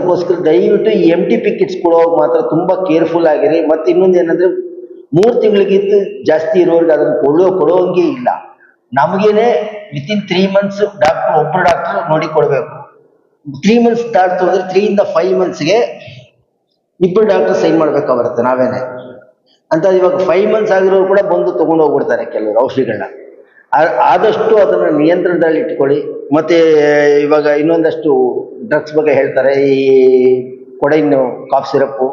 ಅದಕ್ಕೋಸ್ಕರ ದಯವಿಟ್ಟು M T P kits ಕೊಡುವಾಗ ಮಾತ್ರ ತುಂಬ ಕೇರ್ಫುಲ್ ಆಗಿರಿ. ಮತ್ತು ಇನ್ನೊಂದು ಏನಂದ್ರೆ, ಮೂರು ತಿಂಗಳಿಗಿಂತ ಜಾಸ್ತಿ ಇರೋರಿಗೆ ಅದನ್ನು ಕೊಡೋ ಕೊಡೋಂಗೆ ಇಲ್ಲ. ನಮಗೇನೆ ವಿತಿನ್ ತ್ರೀ ಮಂತ್ಸ್ ಡಾಕ್ಟರ್ ಒಬ್ಬರು ಡಾಕ್ಟರ್ ನೋಡಿ ಕೊಡಬೇಕು. ತ್ರೀ ಮಂತ್ಸ್ ದಾಟ್ತು ಅಂದರೆ ತ್ರೀ ಇಂದ ಫೈವ್ ಮಂತ್ಸ್ಗೆ ಇಬ್ಬರು ಡಾಕ್ಟರ್ ಸೈನ್ ಮಾಡ್ಬೇಕಾಗಿರುತ್ತೆ ನಾವೇನೆ. ಅಂತ ಇವಾಗ ಫೈವ್ ಮಂತ್ಸ್ ಆಗಿರೋರು ಕೂಡ ಬಂದು ತೊಗೊಂಡು ಹೋಗ್ಬಿಡ್ತಾರೆ ಕೆಲವರು ಔಷಧಿಗಳನ್ನ ಆದಷ್ಟು ಅದನ್ನು ನಿಯಂತ್ರಣದಲ್ಲಿ ಇಟ್ಕೊಳ್ಳಿ ಮತ್ತು ಇವಾಗ ಇನ್ನೊಂದಷ್ಟು ಡ್ರಗ್ಸ್ ಬಗ್ಗೆ ಹೇಳ್ತಾರೆ, ಈ ಕೊಡೈನು ಕಾಫ್ ಸಿರಪ್ಪು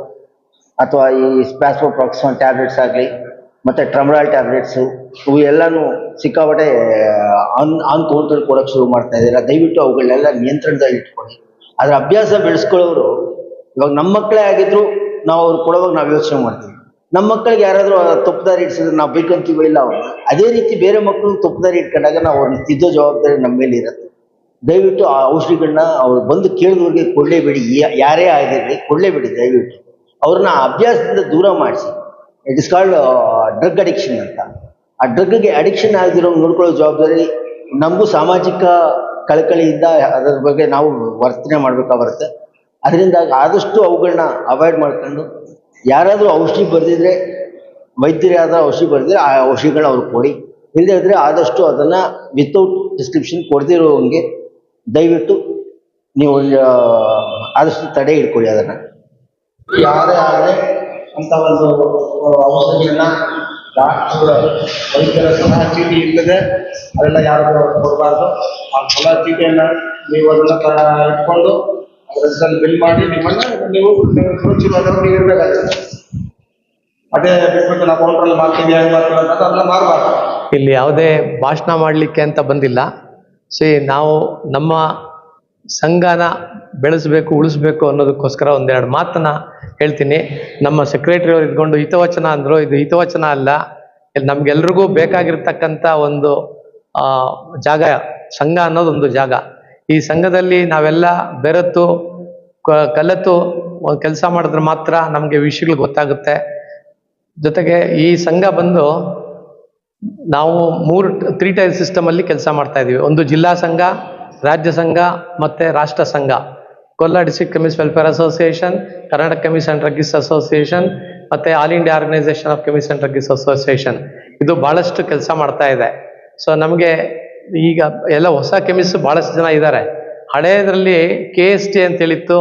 ಅಥವಾ ಈ ಸ್ಪ್ಯಾಸ್ಪೋಪ್ರಾಕ್ಸಿನ್ ಟ್ಯಾಬ್ಲೆಟ್ಸ್ ಆಗಲಿ, ಮತ್ತೆ ಟ್ರಮ್ರಾಲ್ ಟ್ಯಾಬ್ಲೆಟ್ಸು ಇವು ಎಲ್ಲಾನು ಸಿಕ್ಕಾಪಟ್ಟೆ ಅನ್ ಆನ್ ಕೊಡೋಕ್ಕೆ ಕೊಡೋಕೆ ಶುರು ಮಾಡ್ತಾ ಇದ್ದೀರಾ ದಯವಿಟ್ಟು ಅವುಗಳನ್ನೆಲ್ಲ ನಿಯಂತ್ರಣದಲ್ಲಿ ಇಟ್ಕೊಳ್ಳಿ. ಅದರ ಅಭ್ಯಾಸ ಬೆಳೆಸ್ಕೊಳ್ಳೋರು, ಇವಾಗ ನಮ್ಮ ಮಕ್ಕಳೇ ಆಗಿದ್ರು ನಾವು ಅವ್ರು ಕೊಡುವಾಗ ನಾವು ಯೋಚನೆ ಮಾಡ್ತೀವಿ. ನಮ್ಮ ಮಕ್ಕಳಿಗೆ ಯಾರಾದರೂ ತಪ್ಪುದಾರಿ ಇಡ್ಸಿದ್ರೆ ನಾವು ಬೇಕಂತೀವಿ ಇಲ್ಲ ಅವ್ರನ್ನ ಅದೇ ರೀತಿ ಬೇರೆ ಮಕ್ಕಳು ತಪ್ಪುದಾರಿ ಇಟ್ಕೊಂಡಾಗ ನಾವು ಅವ್ರನ್ನ ತಿದ್ದೋ ಜವಾಬ್ದಾರಿ ನಮ್ಮ ಮೇಲೆ ಇರುತ್ತೆ ದಯವಿಟ್ಟು ಆ ಔಷಧಿಗಳನ್ನ ಅವ್ರು ಬಂದು ಕೇಳಿದವ್ರಿಗೆ ಕೊಡಲೇಬೇಡಿ. ಯಾರೇ ಆಗಿರಲಿ ಕೊಡಲೇಬೇಡಿ ದಯವಿಟ್ಟು. ಅವ್ರನ್ನ ಅಭ್ಯಾಸದಿಂದ ದೂರ ಮಾಡಿಸಿ. It is called drug addiction ಅಂತ. ಆ ಡ್ರಗ್ಗೆ ಅಡಿಕ್ಷನ್ ಆಗಿರೋ ನೋಡ್ಕೊಳ್ಳೋ ಜವಾಬ್ದಾರಿ ನಮಗೂ ಸಾಮಾಜಿಕ ಕಳಕಳಿಯಿಂದ ಅದರ ಬಗ್ಗೆ ನಾವು ವರ್ತನೆ ಮಾಡಬೇಕಾಗುತ್ತೆ. ಅದರಿಂದ ಆದಷ್ಟು ಅವುಗಳನ್ನ ಅವಾಯ್ಡ್ ಮಾಡ್ಕೊಂಡು ಯಾರಾದರೂ ಔಷಧಿ ಬರೆದಿದ್ರೆ ವೈದ್ಯರಾದ ಔಷಧಿ ಬರೆದಿದ್ರೆ ಆ ಔಷಧಿಗಳನ್ನ ಅವ್ರಿಗೆ ಕೊಡಿ. ಇಲ್ಲದೇ ಇದ್ರೆ ಆದಷ್ಟು ಅದನ್ನು ವಿತೌಟ್ ಪ್ರಿಸ್ಕ್ರಿಪ್ಷನ್ ಕೊಡದಿರೋಂಗೆ ದಯವಿಟ್ಟು ನೀವು ಆದಷ್ಟು ತಡೆ ಇಟ್ಕೊಳ್ಳಿ ಅದನ್ನ. ಯಾರೇ ಆದರೆ ಅಂತ ಒಂದು ಔಷಧಿಯನ್ನ ಡಾಕ್ಟರ್, ವೈದ್ಯರ ಸಲಹಾ ಚೀಟಿ ಇಲ್ಲದೆ ಅದೆಲ್ಲ ಯಾರು ಕೊಡಬಾರ್ದು. ಆ ಸಲಹಾ ಚೀಟಿಯನ್ನ ನೀವು ಅದನ್ನ ಇಟ್ಕೊಂಡು ಅದರ ಬಿಲ್ ಮಾಡಿ ನಿಮ್ಮನ್ನ ನೀವು ಸುರಕ್ಷಿತವಾಗಿ ಇರ್ಬೇಕಾಗ್ತದೆ ಅದೇ ಬಿಟ್ಬಿಟ್ಟು ನಾವು ಕೌಂಟ್ರಲ್ಲಿ ಮಾಡ್ತೀವಿ ಅಂತ ಅದನ್ನ ಮಾಡಬಾರ್ದು ಇಲ್ಲಿ ಯಾವುದೇ ಭಾಷಣ ಮಾಡಲಿಕ್ಕೆ ಅಂತ ಬಂದಿಲ್ಲ. ಸಿ ನಾವು ನಮ್ಮ ಸಂಘನ ಬೆಳೆಸಬೇಕು, ಉಳಿಸ್ಬೇಕು ಅನ್ನೋದಕ್ಕೋಸ್ಕರ ಒಂದೆರಡು ಮಾತನ್ನ ಹೇಳ್ತೀನಿ. ನಮ್ಮ ಸೆಕ್ರೆಟರಿ ಅವ್ರು ಇದ್ಕೊಂಡು ಹಿತವಚನ ಅಂದರು, ಇದು ಹಿತವಚನ ಅಲ್ಲ. ನಮ್ಗೆಲ್ರಿಗೂ ಬೇಕಾಗಿರ್ತಕ್ಕಂಥ ಒಂದು ಜಾಗ, ಸಂಘ ಅನ್ನೋದೊಂದು ಜಾಗ. ಈ ಸಂಘದಲ್ಲಿ ನಾವೆಲ್ಲ ಬೆರೆತು ಕಲೆತು ಒಂದು ಕೆಲಸ ಮಾಡಿದ್ರೆ ಮಾತ್ರ ನಮಗೆ ವಿಷಯಗಳು ಗೊತ್ತಾಗುತ್ತೆ. ಜೊತೆಗೆ ಈ ಸಂಘ ಬಂದು ನಾವು ಮೂರು ತ್ರೀ ಟೈರ್ ಸಿಸ್ಟಮ್ ಅಲ್ಲಿ ಕೆಲಸ ಮಾಡ್ತಾ ಇದೀವಿ. ಒಂದು ಜಿಲ್ಲಾ ಸಂಘ, ರಾಜ್ಯ ಸಂಘ ಮತ್ತೆ ರಾಷ್ಟ್ರ ಸಂಘ. Kolar district chemist welfare association Karnataka chemist and druggists association ಮತ್ತೆ all India organisation of chemist and druggists association ಇದು ಬಹಳಷ್ಟು ಕೆಲಸ ಮಾಡ್ತಾ ಇದೆ. ಸೊ ನಮಗೆ ಈಗ ಎಲ್ಲ ಹೊಸ ಕೆಮಿಸ್ಟ್ ಬಹಳಷ್ಟು ಜನ ಇದ್ದಾರೆ ಹಳೆಯದರಲ್ಲಿ ಕೆ ಎಸ್ ಟಿ ಅಂತೇಳಿತ್ತು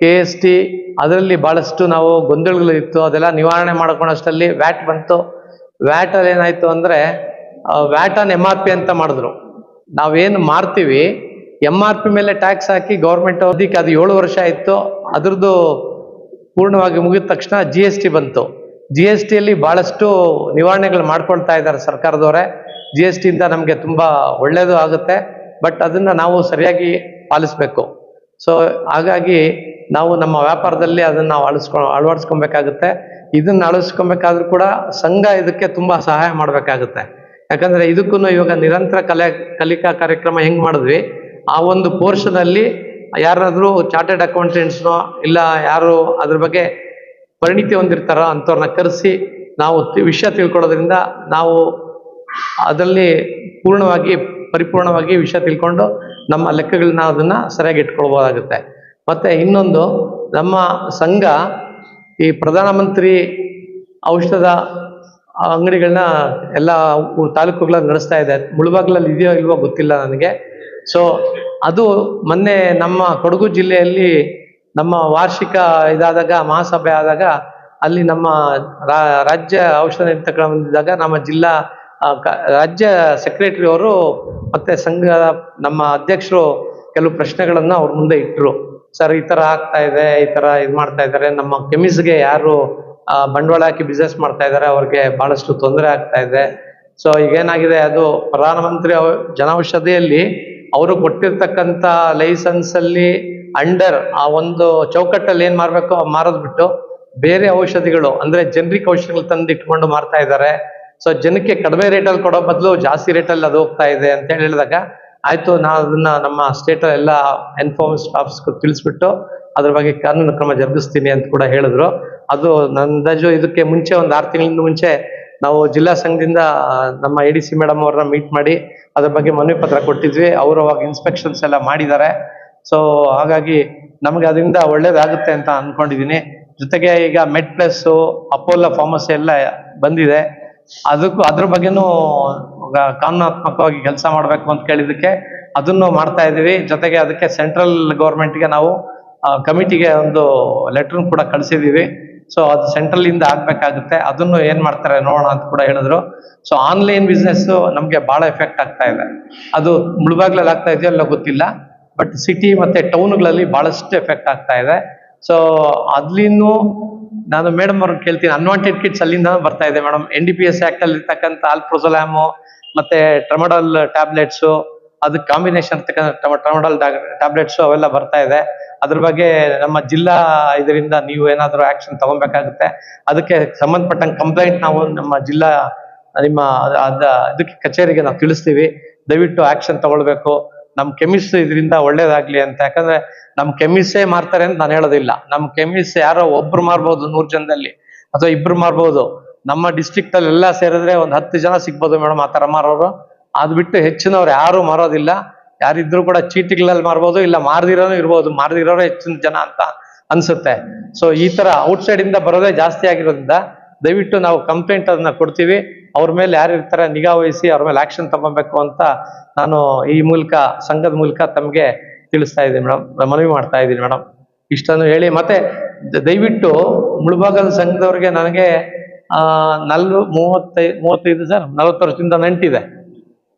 ಕೆ ಎಸ್ ಟಿ ಅದರಲ್ಲಿ ಬಹಳಷ್ಟು ನಾವು ಗೊಂದಲಗಳಿತ್ತು. ಅದೆಲ್ಲ ನಿವಾರಣೆ ಮಾಡ್ಕೊಳೋಷ್ಟರಲ್ಲಿ ವ್ಯಾಟ್ ಬಂತು. ವ್ಯಾಟ್ ಅಲ್ಲಿ ಏನಾಯ್ತು ಅಂದ್ರೆ VAT on M R P ಅಂತ ಮಾಡಿದ್ರು. ನಾವೇನು ಮಾರ್ತೀವಿ ಎಂ ಆರ್ ಪಿ ಮೇಲೆ ಟ್ಯಾಕ್ಸ್ ಹಾಕಿ ಗೌರ್ಮೆಂಟ್ ಅವಧಿಗೆ ಅದು ಏಳು ವರ್ಷ ಆಯ್ತು, ಅದ್ರದ್ದು ಪೂರ್ಣವಾಗಿ ಮುಗಿದ ತಕ್ಷಣ ಜಿ ಎಸ್ ಟಿ ಬಂತು. ಜಿ ಎಸ್ ಟಿಯಲ್ಲಿ ಬಹಳಷ್ಟು ನಿವಾರಣೆಗಳು ಮಾಡ್ಕೊಳ್ತಾ ಇದ್ದಾರೆ ಸರ್ಕಾರದವರೇ. ಜಿ ಎಸ್ ಟಿಯಿಂದ ನಮಗೆ ತುಂಬಾ ಒಳ್ಳೇದು ಆಗುತ್ತೆ, ಬಟ್ ಅದನ್ನ ನಾವು ಸರಿಯಾಗಿ ಪಾಲಿಸ್ಬೇಕು. ಸೊ ಹಾಗಾಗಿ ನಾವು ನಮ್ಮ ವ್ಯಾಪಾರದಲ್ಲಿ ಅದನ್ನ ನಾವು ಅಳಿಸ್ಕೊ ಅಳವಡಿಸ್ಕೊಬೇಕಾಗುತ್ತೆ. ಇದನ್ನ ಅಳಿಸ್ಕೊಬೇಕಾದ್ರೂ ಕೂಡ ಸಂಘ ಇದಕ್ಕೆ ತುಂಬಾ ಸಹಾಯ ಮಾಡಬೇಕಾಗುತ್ತೆ. ಯಾಕಂದ್ರೆ ಇದಕ್ಕೂ ಇವಾಗ ನಿರಂತರ ಕಲೆ, ಕಲಿಕಾ ಕಾರ್ಯಕ್ರಮ ಹೆಂಗ್ ಮಾಡಿದ್ವಿ, ಆ ಒಂದು ಪೋರ್ಷನ್ ಅಲ್ಲಿ ಯಾರಾದ್ರೂ ಚಾರ್ಟೆಡ್ ಅಕೌಂಟೆಂಟ್ಸ್ನೋ ಇಲ್ಲ ಯಾರು ಅದ್ರ ಬಗ್ಗೆ ಪರಿಣಿತಿ ಹೊಂದಿರ್ತಾರೋ ಅಂಥವ್ರನ್ನ ಕರೆಸಿ ನಾವು ವಿಷಯ ತಿಳ್ಕೊಳ್ಳೋದ್ರಿಂದ ನಾವು ಅದರಲ್ಲಿ ಪೂರ್ಣವಾಗಿ, ಪರಿಪೂರ್ಣವಾಗಿ ವಿಷಯ ತಿಳ್ಕೊಂಡು ನಮ್ಮ ಲೆಕ್ಕಗಳನ್ನ ಅದನ್ನ ಸರಿಯಾಗಿ ಇಟ್ಕೊಳ್ಬೋದಾಗುತ್ತೆ. ಮತ್ತೆ ಇನ್ನೊಂದು, ನಮ್ಮ ಸಂಘ ಈ ಪ್ರಧಾನಮಂತ್ರಿ ಔಷಧದ ಅಂಗಡಿಗಳನ್ನ ಎಲ್ಲ ತಾಲೂಕುಗಳಲ್ಲಿ ನಡೆಸ್ತಾ ಇದೆ. ಮುಳುಬಾಗ್ಲಲ್ಲಿ ಇದೆಯೋ ಇಲ್ವೋ ಗೊತ್ತಿಲ್ಲ ನನಗೆ. ಸೊ ಅದು ಮೊನ್ನೆ ನಮ್ಮ ಕೊಡಗು ಜಿಲ್ಲೆಯಲ್ಲಿ ನಮ್ಮ ವಾರ್ಷಿಕ ಇದಾದಾಗ, ಮಹಾಸಭೆ ಆದಾಗ ಅಲ್ಲಿ ನಮ್ಮ ರಾಜ್ಯ ಔಷಧ ನಿಯಂತ್ರಕ ಬಂದಿದ್ದಾಗ ನಮ್ಮ ಜಿಲ್ಲಾ ರಾಜ್ಯ ಸೆಕ್ರೆಟರಿ ಅವರು ಮತ್ತೆ ಸಂಘದ ನಮ್ಮ ಅಧ್ಯಕ್ಷರು ಕೆಲವು ಪ್ರಶ್ನೆಗಳನ್ನು ಅವ್ರ ಮುಂದೆ ಇಟ್ರು. ಸರ್ ಈ ತರ ಆಗ್ತಾ ಇದೆ, ಈ ತರ ಇದ್ ಮಾಡ್ತಾ ಇದ್ದಾರೆ. ನಮ್ಮ ಕೆಮಿಸ್ಟ್ಗೆ ಯಾರು ಬಂಡವಾಳ ಹಾಕಿ ಬಿಸ್ನೆಸ್ ಮಾಡ್ತಾ ಇದ್ದಾರೆ, ಅವ್ರಿಗೆ ಬಹಳಷ್ಟು ತೊಂದರೆ ಆಗ್ತಾ ಇದೆ. ಸೊ ಈಗ ಏನಾಗಿದೆ ಅದು ಪ್ರಧಾನಮಂತ್ರಿ ಜನ ಜನೌಷಧಿಯಲ್ಲಿ ಅವರು ಕೊಟ್ಟಿರ್ತಕ್ಕಂಥ ಲೈಸೆನ್ಸ್ ಅಲ್ಲಿ ಅಂಡರ್ ಆ ಒಂದು ಚೌಕಟ್ಟಲ್ಲಿ ಏನ್ ಮಾರ್ಬೇಕು ಮಾರೋದ್ ಬಿಟ್ಟು ಬೇರೆ ಔಷಧಿಗಳು, ಅಂದ್ರೆ ಜನರಿಕ್ ಔಷಧಿಗಳು ತಂದು ಇಟ್ಕೊಂಡು ಮಾರ್ತಾ ಇದ್ದಾರೆ. ಸೊ ಜನಕ್ಕೆ ಕಡಿಮೆ ರೇಟಲ್ಲಿ ಕೊಡೋ ಬದಲು ಜಾಸ್ತಿ ರೇಟಲ್ಲಿ ಅದು ಹೋಗ್ತಾ ಇದೆ ಅಂತ ಹೇಳಿದಾಗ ಆಯ್ತು ನಾವು ಅದನ್ನ ನಮ್ಮ ಸ್ಟೇಟ್ ಎಲ್ಲ ಎನ್ಫೋರ್ಸ್ ಸ್ಟಾಫ್ಸ್ ತಿಳಿಸ್ಬಿಟ್ಟು ಅದ್ರ ಬಗ್ಗೆ ಕಾನೂನು ಕ್ರಮ ಜರುಗಿಸ್ತೀನಿ ಅಂತ ಕೂಡ ಹೇಳಿದ್ರು. ಅದು ನಂದಾಜು ಇದಕ್ಕೆ ಮುಂಚೆ ಒಂದು ಆರು ತಿಂಗಳಿಂದ ಮುಂಚೆ ನಾವು ಜಿಲ್ಲಾ ಸಂಘದಿಂದ ನಮ್ಮ ಎ ಡಿ ಸಿ ಮೇಡಮ್ ಅವ್ರನ್ನ ಮೀಟ್ ಮಾಡಿ ಅದ್ರ ಬಗ್ಗೆ ಮನವಿ ಪತ್ರ ಕೊಟ್ಟಿದ್ವಿ. ಅವರು ಅವಾಗ ಇನ್ಸ್ಪೆಕ್ಷನ್ಸ್ ಎಲ್ಲ ಮಾಡಿದ್ದಾರೆ. ಸೊ ಹಾಗಾಗಿ ನಮ್ಗೆ ಅದರಿಂದ ಒಳ್ಳೇದಾಗುತ್ತೆ ಅಂತ ಅನ್ಕೊಂಡಿದೀನಿ. ಜೊತೆಗೆ ಈಗ ಮೆಡ್ ಪ್ಲಸ್ ಅಪೋಲೋ ಫಾರ್ಮಸಿ ಎಲ್ಲ ಬಂದಿದೆ. ಅದಕ್ಕೂ, ಅದ್ರ ಬಗ್ಗೆನೂ ಕಾನೂನಾತ್ಮಕವಾಗಿ ಕೆಲಸ ಮಾಡ್ಬೇಕು ಅಂತ ಕೇಳಿದಕ್ಕೆ ಅದನ್ನು ಮಾಡ್ತಾ ಇದೀವಿ ಜೊತೆಗೆ ಅದಕ್ಕೆ ಸೆಂಟ್ರಲ್ ಗೌರ್ಮೆಂಟ್ಗೆ ನಾವು ಕಮಿಟಿಗೆ ಒಂದು ಲೆಟರ್ ಕೂಡ ಕಳಿಸಿದೀವಿ ಸೊ ಅದು ಸೆಂಟ್ರಲ್ ಇಂದ ಆಗ್ಬೇಕಾಗುತ್ತೆ. ಅದನ್ನು ಏನ್ ಮಾಡ್ತಾರೆ ನೋಡೋಣ ಅಂತ ಕೂಡ ಹೇಳಿದ್ರು. ಸೊ ಆನ್ಲೈನ್ ಬಿಸ್ನೆಸ್ ನಮ್ಗೆ ಬಹಳ ಎಫೆಕ್ಟ್ ಆಗ್ತಾ ಇದೆ. ಅದು ಮುಳುಬಾಗ್ಲಲ್ಲಿ ಆಗ್ತಾ ಇದೆಯೋ ಅಲ್ಲ ಗೊತ್ತಿಲ್ಲ. ಬಟ್ ಸಿಟಿ ಮತ್ತೆ ಟೌನ್ಗಳಲ್ಲಿ ಬಹಳಷ್ಟು ಎಫೆಕ್ಟ್ ಆಗ್ತಾ ಇದೆ. ಸೊ ಅದ್ಲಿನ್ನು ನಾನು ಮೇಡಮ್ ಅವ್ರನ್ನ ಕೇಳ್ತೀನಿ. ಅನ್ವಾಂಟೆಡ್ ಕಿಟ್ಸ್ ಅಲ್ಲಿಂದ ಬರ್ತಾ ಇದೆ madam N D P S act ಅಲ್ಲಿ ಇರ್ತಕ್ಕಂಥ ಆಲ್ಪ್ರೋಸೊಲಾಮು ಮತ್ತೆ ಟ್ರಮಡಲ್ ಟ್ಯಾಬ್ಲೆಟ್ಸ್ ಅದು ಕಾಂಬಿನೇಷನ್ ಟ್ರಮಡಲ್ ಟ್ಯಾಬ್ಲೆಟ್ಸ್ ಅವೆಲ್ಲ ಬರ್ತಾ ಇದೆ. ಅದ್ರ ಬಗ್ಗೆ ನಮ್ಮ ಜಿಲ್ಲಾ ಇದರಿಂದ ನೀವು ಏನಾದರೂ ಆಕ್ಷನ್ ತಗೊಬೇಕಾಗುತ್ತೆ ಅದಕ್ಕೆ ಸಂಬಂಧಪಟ್ಟಂಗೆ ಕಂಪ್ಲೇಂಟ್ ನಾವು ನಮ್ಮ ಜಿಲ್ಲಾ, ನಿಮ್ಮ ಇದಕ್ಕೆ ಕಚೇರಿಗೆ ನಾವು ತಿಳಿಸ್ತೀವಿ. ದಯವಿಟ್ಟು ಆಕ್ಷನ್ ತಗೊಳ್ಬೇಕು. ನಮ್ಮ ಕೆಮಿಸ್ಟ್ ಇದರಿಂದ ಒಳ್ಳೇದಾಗ್ಲಿ ಅಂತ. ಯಾಕಂದ್ರೆ ನಮ್ಮ ಕೆಮಿಸ್ಟೇ ಮಾರ್ತಾರೆ ಅಂತ ನಾನು ಹೇಳೋದಿಲ್ಲ. ನಮ್ಮ ಕೆಮಿಸ್ಟ್ ಯಾರೋ ಒಬ್ರು ಮಾರ್ಬೋದು ನೂರು ಜನದಲ್ಲಿ. ಅಥವಾ ಇಬ್ರು ಮಾರ್ಬೋದು. ನಮ್ಮ ಡಿಸ್ಟ್ರಿಕ್ಟ್ ಅಲ್ಲಿ ಎಲ್ಲ ಸೇರಿದ್ರೆ ಒಂದ್ ಹತ್ತು ಜನ ಸಿಗ್ಬೋದು ಮೇಡಮ್ ಆ ತರ ಮಾರೋರು. ಅದ್ ಬಿಟ್ಟು ಹೆಚ್ಚಿನವ್ರು ಯಾರು ಮಾರೋದಿಲ್ಲ. ಯಾರಿದ್ರು ಕೂಡ ಚೀಟಿಗಳಲ್ಲಿ ಮಾರ್ಬೋದು, ಇಲ್ಲ ಮಾರ್ದಿರೋನು ಇರ್ಬೋದು. ಮಾರ್ದಿರೋರು ಹೆಚ್ಚಿನ ಜನ ಅಂತ ಅನ್ಸುತ್ತೆ. ಸೊ ಈ ತರ ಔಟ್ಸೈಡ್ ಇಂದ ಬರೋದೇ ಜಾಸ್ತಿ ಆಗಿರೋದ್ರಿಂದ ದಯವಿಟ್ಟು ನಾವು ಕಂಪ್ಲೇಂಟ್ ಅದನ್ನ ಕೊಡ್ತೀವಿ. ಅವ್ರ ಮೇಲೆ ಯಾರು ಇರ್ತಾರೆ, ನಿಗಾ ವಹಿಸಿ ಅವ್ರ ಮೇಲೆ ಆಕ್ಷನ್ ತಗೊಬೇಕು ಅಂತ ನಾನು ಈ ಮೂಲಕ, ಸಂಘದ ಮೂಲಕ ತಮಗೆ ತಿಳಿಸ್ತಾ ಇದ್ದೀನಿ ಮೇಡಮ್. ಮನವಿ ಮಾಡ್ತಾ ಇದ್ದೀನಿ ಮೇಡಮ್. ಇಷ್ಟನ್ನು ಹೇಳಿ ಮತ್ತೆ ದಯವಿಟ್ಟು ಮುಳುಬಾಗಲ್ ಸಂಘದವ್ರಿಗೆ ನನಗೆ ನಲ್ವ ಮೂವತ್ತೈ, ಮೂವತ್ತೈದು ಸರ್, ನಲವತ್ತು ವರ್ಷದಿಂದ ನಂಟಿದೆ.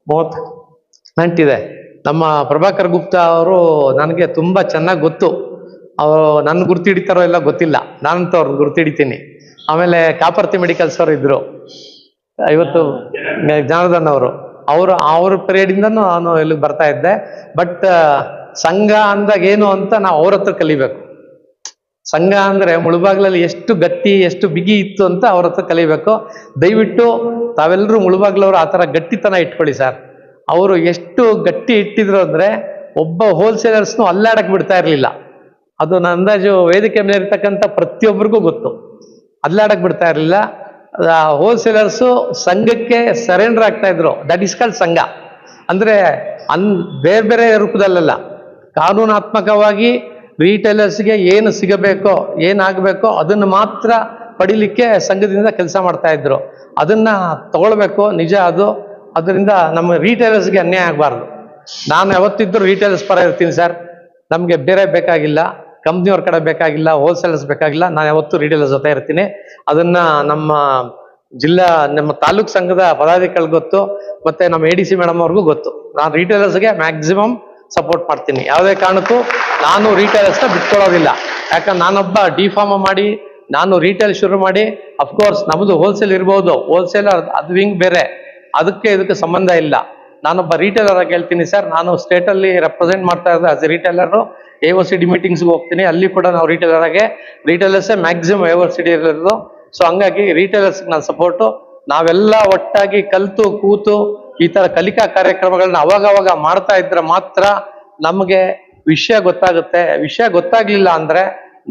ಮೂವತ್ತು, ನಂಟಿದೆ. ನಮ್ಮ ಪ್ರಭಾಕರ್ ಗುಪ್ತಾ ಅವರು ನನಗೆ ತುಂಬ ಚೆನ್ನಾಗಿ ಗೊತ್ತು. ಅವರು ನನ್ನ ಗುರ್ತಿಡಿತಾರೋ ಎಲ್ಲ ಗೊತ್ತಿಲ್ಲ. ನಾನಂತ ಅವ್ರನ್ನ ಗುರ್ತು ಹಿಡಿತೀನಿ. ಆಮೇಲೆ ಕಾಪರ್ತಿ ಮೆಡಿಕಲ್ಸ್ ಅವರು ಇದ್ರು. ಇವತ್ತು ಜನಾರ್ದನ್ ಅವರು. ಅವರು, ಅವ್ರ ಪೀರಿಯಡಿಂದನೂ ನಾನು ಇಲ್ಲಿಗೆ ಬರ್ತಾ ಇದ್ದೆ. ಬಟ್, ಸಂಘ ಅಂದಾಗ ಏನು ಅಂತ ನಾವು ಅವ್ರ ಹತ್ರ ಕಲಿಬೇಕು. ಸಂಘ ಅಂದ್ರೆ ಮುಳುಬಾಗ್ಲಲ್ಲಿ ಎಷ್ಟು ಗಟ್ಟಿ, ಎಷ್ಟು ಬಿಗಿ ಇತ್ತು ಅಂತ ಅವ್ರ ಹತ್ರ ಕಲಿಬೇಕು. ದಯವಿಟ್ಟು ತಾವೆಲ್ಲರೂ ಮುಳುಬಾಗ್ಲವರು ಆ ಥರ ಗಟ್ಟಿತನ ಇಟ್ಕೊಳ್ಳಿ ಸರ್. ಅವರು ಎಷ್ಟು ಗಟ್ಟಿ ಇಟ್ಟಿದ್ರು ಅಂದ್ರೆ ಒಬ್ಬ ಹೋಲ್ಸೇಲರ್ಸ್ನು ಅಲ್ಲಾಡಕ್ಕೆ ಬಿಡ್ತಾ ಇರ್ಲಿಲ್ಲ. ಅದು ನನ್ನ ಅಂದಾಜು ವೇದಿಕೆ ಮೇಲೆ ಇರ್ತಕ್ಕಂಥ ಪ್ರತಿಯೊಬ್ಬರಿಗೂ ಗೊತ್ತು. ಅಲ್ಲಾಡಕ್ಕೆ ಬಿಡ್ತಾ ಇರಲಿಲ್ಲ. ಹೋಲ್ಸೇಲರ್ಸು ಸಂಘಕ್ಕೆ ಸರೆಂಡರ್ ಆಗ್ತಾ ಇದ್ರು. ದಟ್ ಇಸ್ ಕಾಲ್ಡ್ ಸಂಘ. ಅಂದ್ರೆ ಅನ್ ಬೇರೆ ಬೇರೆ ರೂಪದಲ್ಲಲ್ಲ. ಕಾನೂನಾತ್ಮಕವಾಗಿ ರಿಟೇಲರ್ಸ್ಗೆ ಏನು ಸಿಗಬೇಕೋ, ಏನಾಗಬೇಕೋ ಅದನ್ನು ಮಾತ್ರ ಪಡಿಲಿಕ್ಕೆ ಸಂಘದಿಂದ ಕೆಲಸ ಮಾಡ್ತಾ ಇದ್ರು. ಅದನ್ನ ತಗೊಳ್ಬೇಕು, ನಿಜ ಅದು. ಅದರಿಂದ ನಮ್ಮ ರೀಟೈಲರ್ಸ್ಗೆ ಅನ್ಯಾಯ ಆಗಬಾರ್ದು. ನಾನು ಯಾವತ್ತಿದ್ದರೂ ರೀಟೇಲರ್ಸ್ ಪರ ಇರ್ತೀನಿ ಸರ್. ನಮಗೆ ಬೇರೆ ಬೇಕಾಗಿಲ್ಲ. ಕಂಪ್ನಿಯವ್ರ ಕಡೆ ಬೇಕಾಗಿಲ್ಲ ಹೋಲ್ಸೇಲರ್ಸ್ ಬೇಕಾಗಿಲ್ಲ. ನಾನು ಯಾವತ್ತೂ ರೀಟೇಲರ್ಸ್ ಜೊತೆ ಇರ್ತೀನಿ. ಅದನ್ನು ನಮ್ಮ ಜಿಲ್ಲಾ, ನಮ್ಮ ತಾಲೂಕ್ ಸಂಘದ ಪದಾಧಿಕಾರಿಗಳು ಗೊತ್ತು, ಮತ್ತೆ ನಮ್ಮ ಎ ಡಿ ಸಿ ಮೇಡಮ್ ಅವ್ರಿಗೂ ಗೊತ್ತು. ನಾನು ರೀಟೇಲರ್ಸ್ಗೆ ಮ್ಯಾಕ್ಸಿಮಮ್ ಸಪೋರ್ಟ್ ಮಾಡ್ತೀನಿ. ಯಾವುದೇ ಕಾರಣಕ್ಕೂ ನಾನು ರೀಟೇಲರ್ಸ್ನ ಬಿಟ್ಕೊಳ್ಳೋದಿಲ್ಲ. ಯಾಕಂದ್ರೆ ನಾನೊಬ್ಬ ಡಿಫಾರ್ಮ್ ಮಾಡಿ, ನಾನು ರಿಟೇಲ್ ಶುರು ಮಾಡಿ ಅಫ್ಕೋರ್ಸ್ ನಮ್ಮದು ಹೋಲ್ಸೇಲ್ ಇರ್ಬೋದು. ಹೋಲ್ಸೇಲರ್ ಅದು ವಿಂಗ್ ಬೇರೆ. ಅದಕ್ಕೆ ಇದಕ್ಕೆ ಸಂಬಂಧ ಇಲ್ಲ. ನಾನೊಬ್ಬ ರಿಟೇಲರ್ ಆಗಿ ಹೇಳ್ತೀನಿ, ಸರ್, ನಾನು ಸ್ಟೇಟ್ ಅಲ್ಲಿ ರೆಪ್ರೆಸೆಂಟ್ ಮಾಡ್ತಾ ಇರೋದು as a retailer A O C D ಮೀಟಿಂಗ್ಸ್ಗೆ ಹೋಗ್ತೀನಿ. ಅಲ್ಲಿ ಕೂಡ ನಾವು ರಿಟೇಲರ್ ಆಗಿ ರೀಟೇಲರ್ಸೇ maximum A O C D ಇರೋದು. ಸೊ ಹಂಗಾಗಿ ರಿಟೇಲರ್ಸ್ ನಾನು ಸಪೋರ್ಟು ನಾವೆಲ್ಲ ಒಟ್ಟಾಗಿ ಕಲ್ತು, ಕೂತು ಈ ತರ ಕಲಿಕಾ ಕಾರ್ಯಕ್ರಮಗಳನ್ನ ಅವಾಗವಾಗ ಅವಾಗ ಮಾಡ್ತಾ ಇದ್ರೆ ಮಾತ್ರ ನಮಗೆ ವಿಷಯ ಗೊತ್ತಾಗುತ್ತೆ. ವಿಷಯ ಗೊತ್ತಾಗ್ಲಿಲ್ಲ ಅಂದ್ರೆ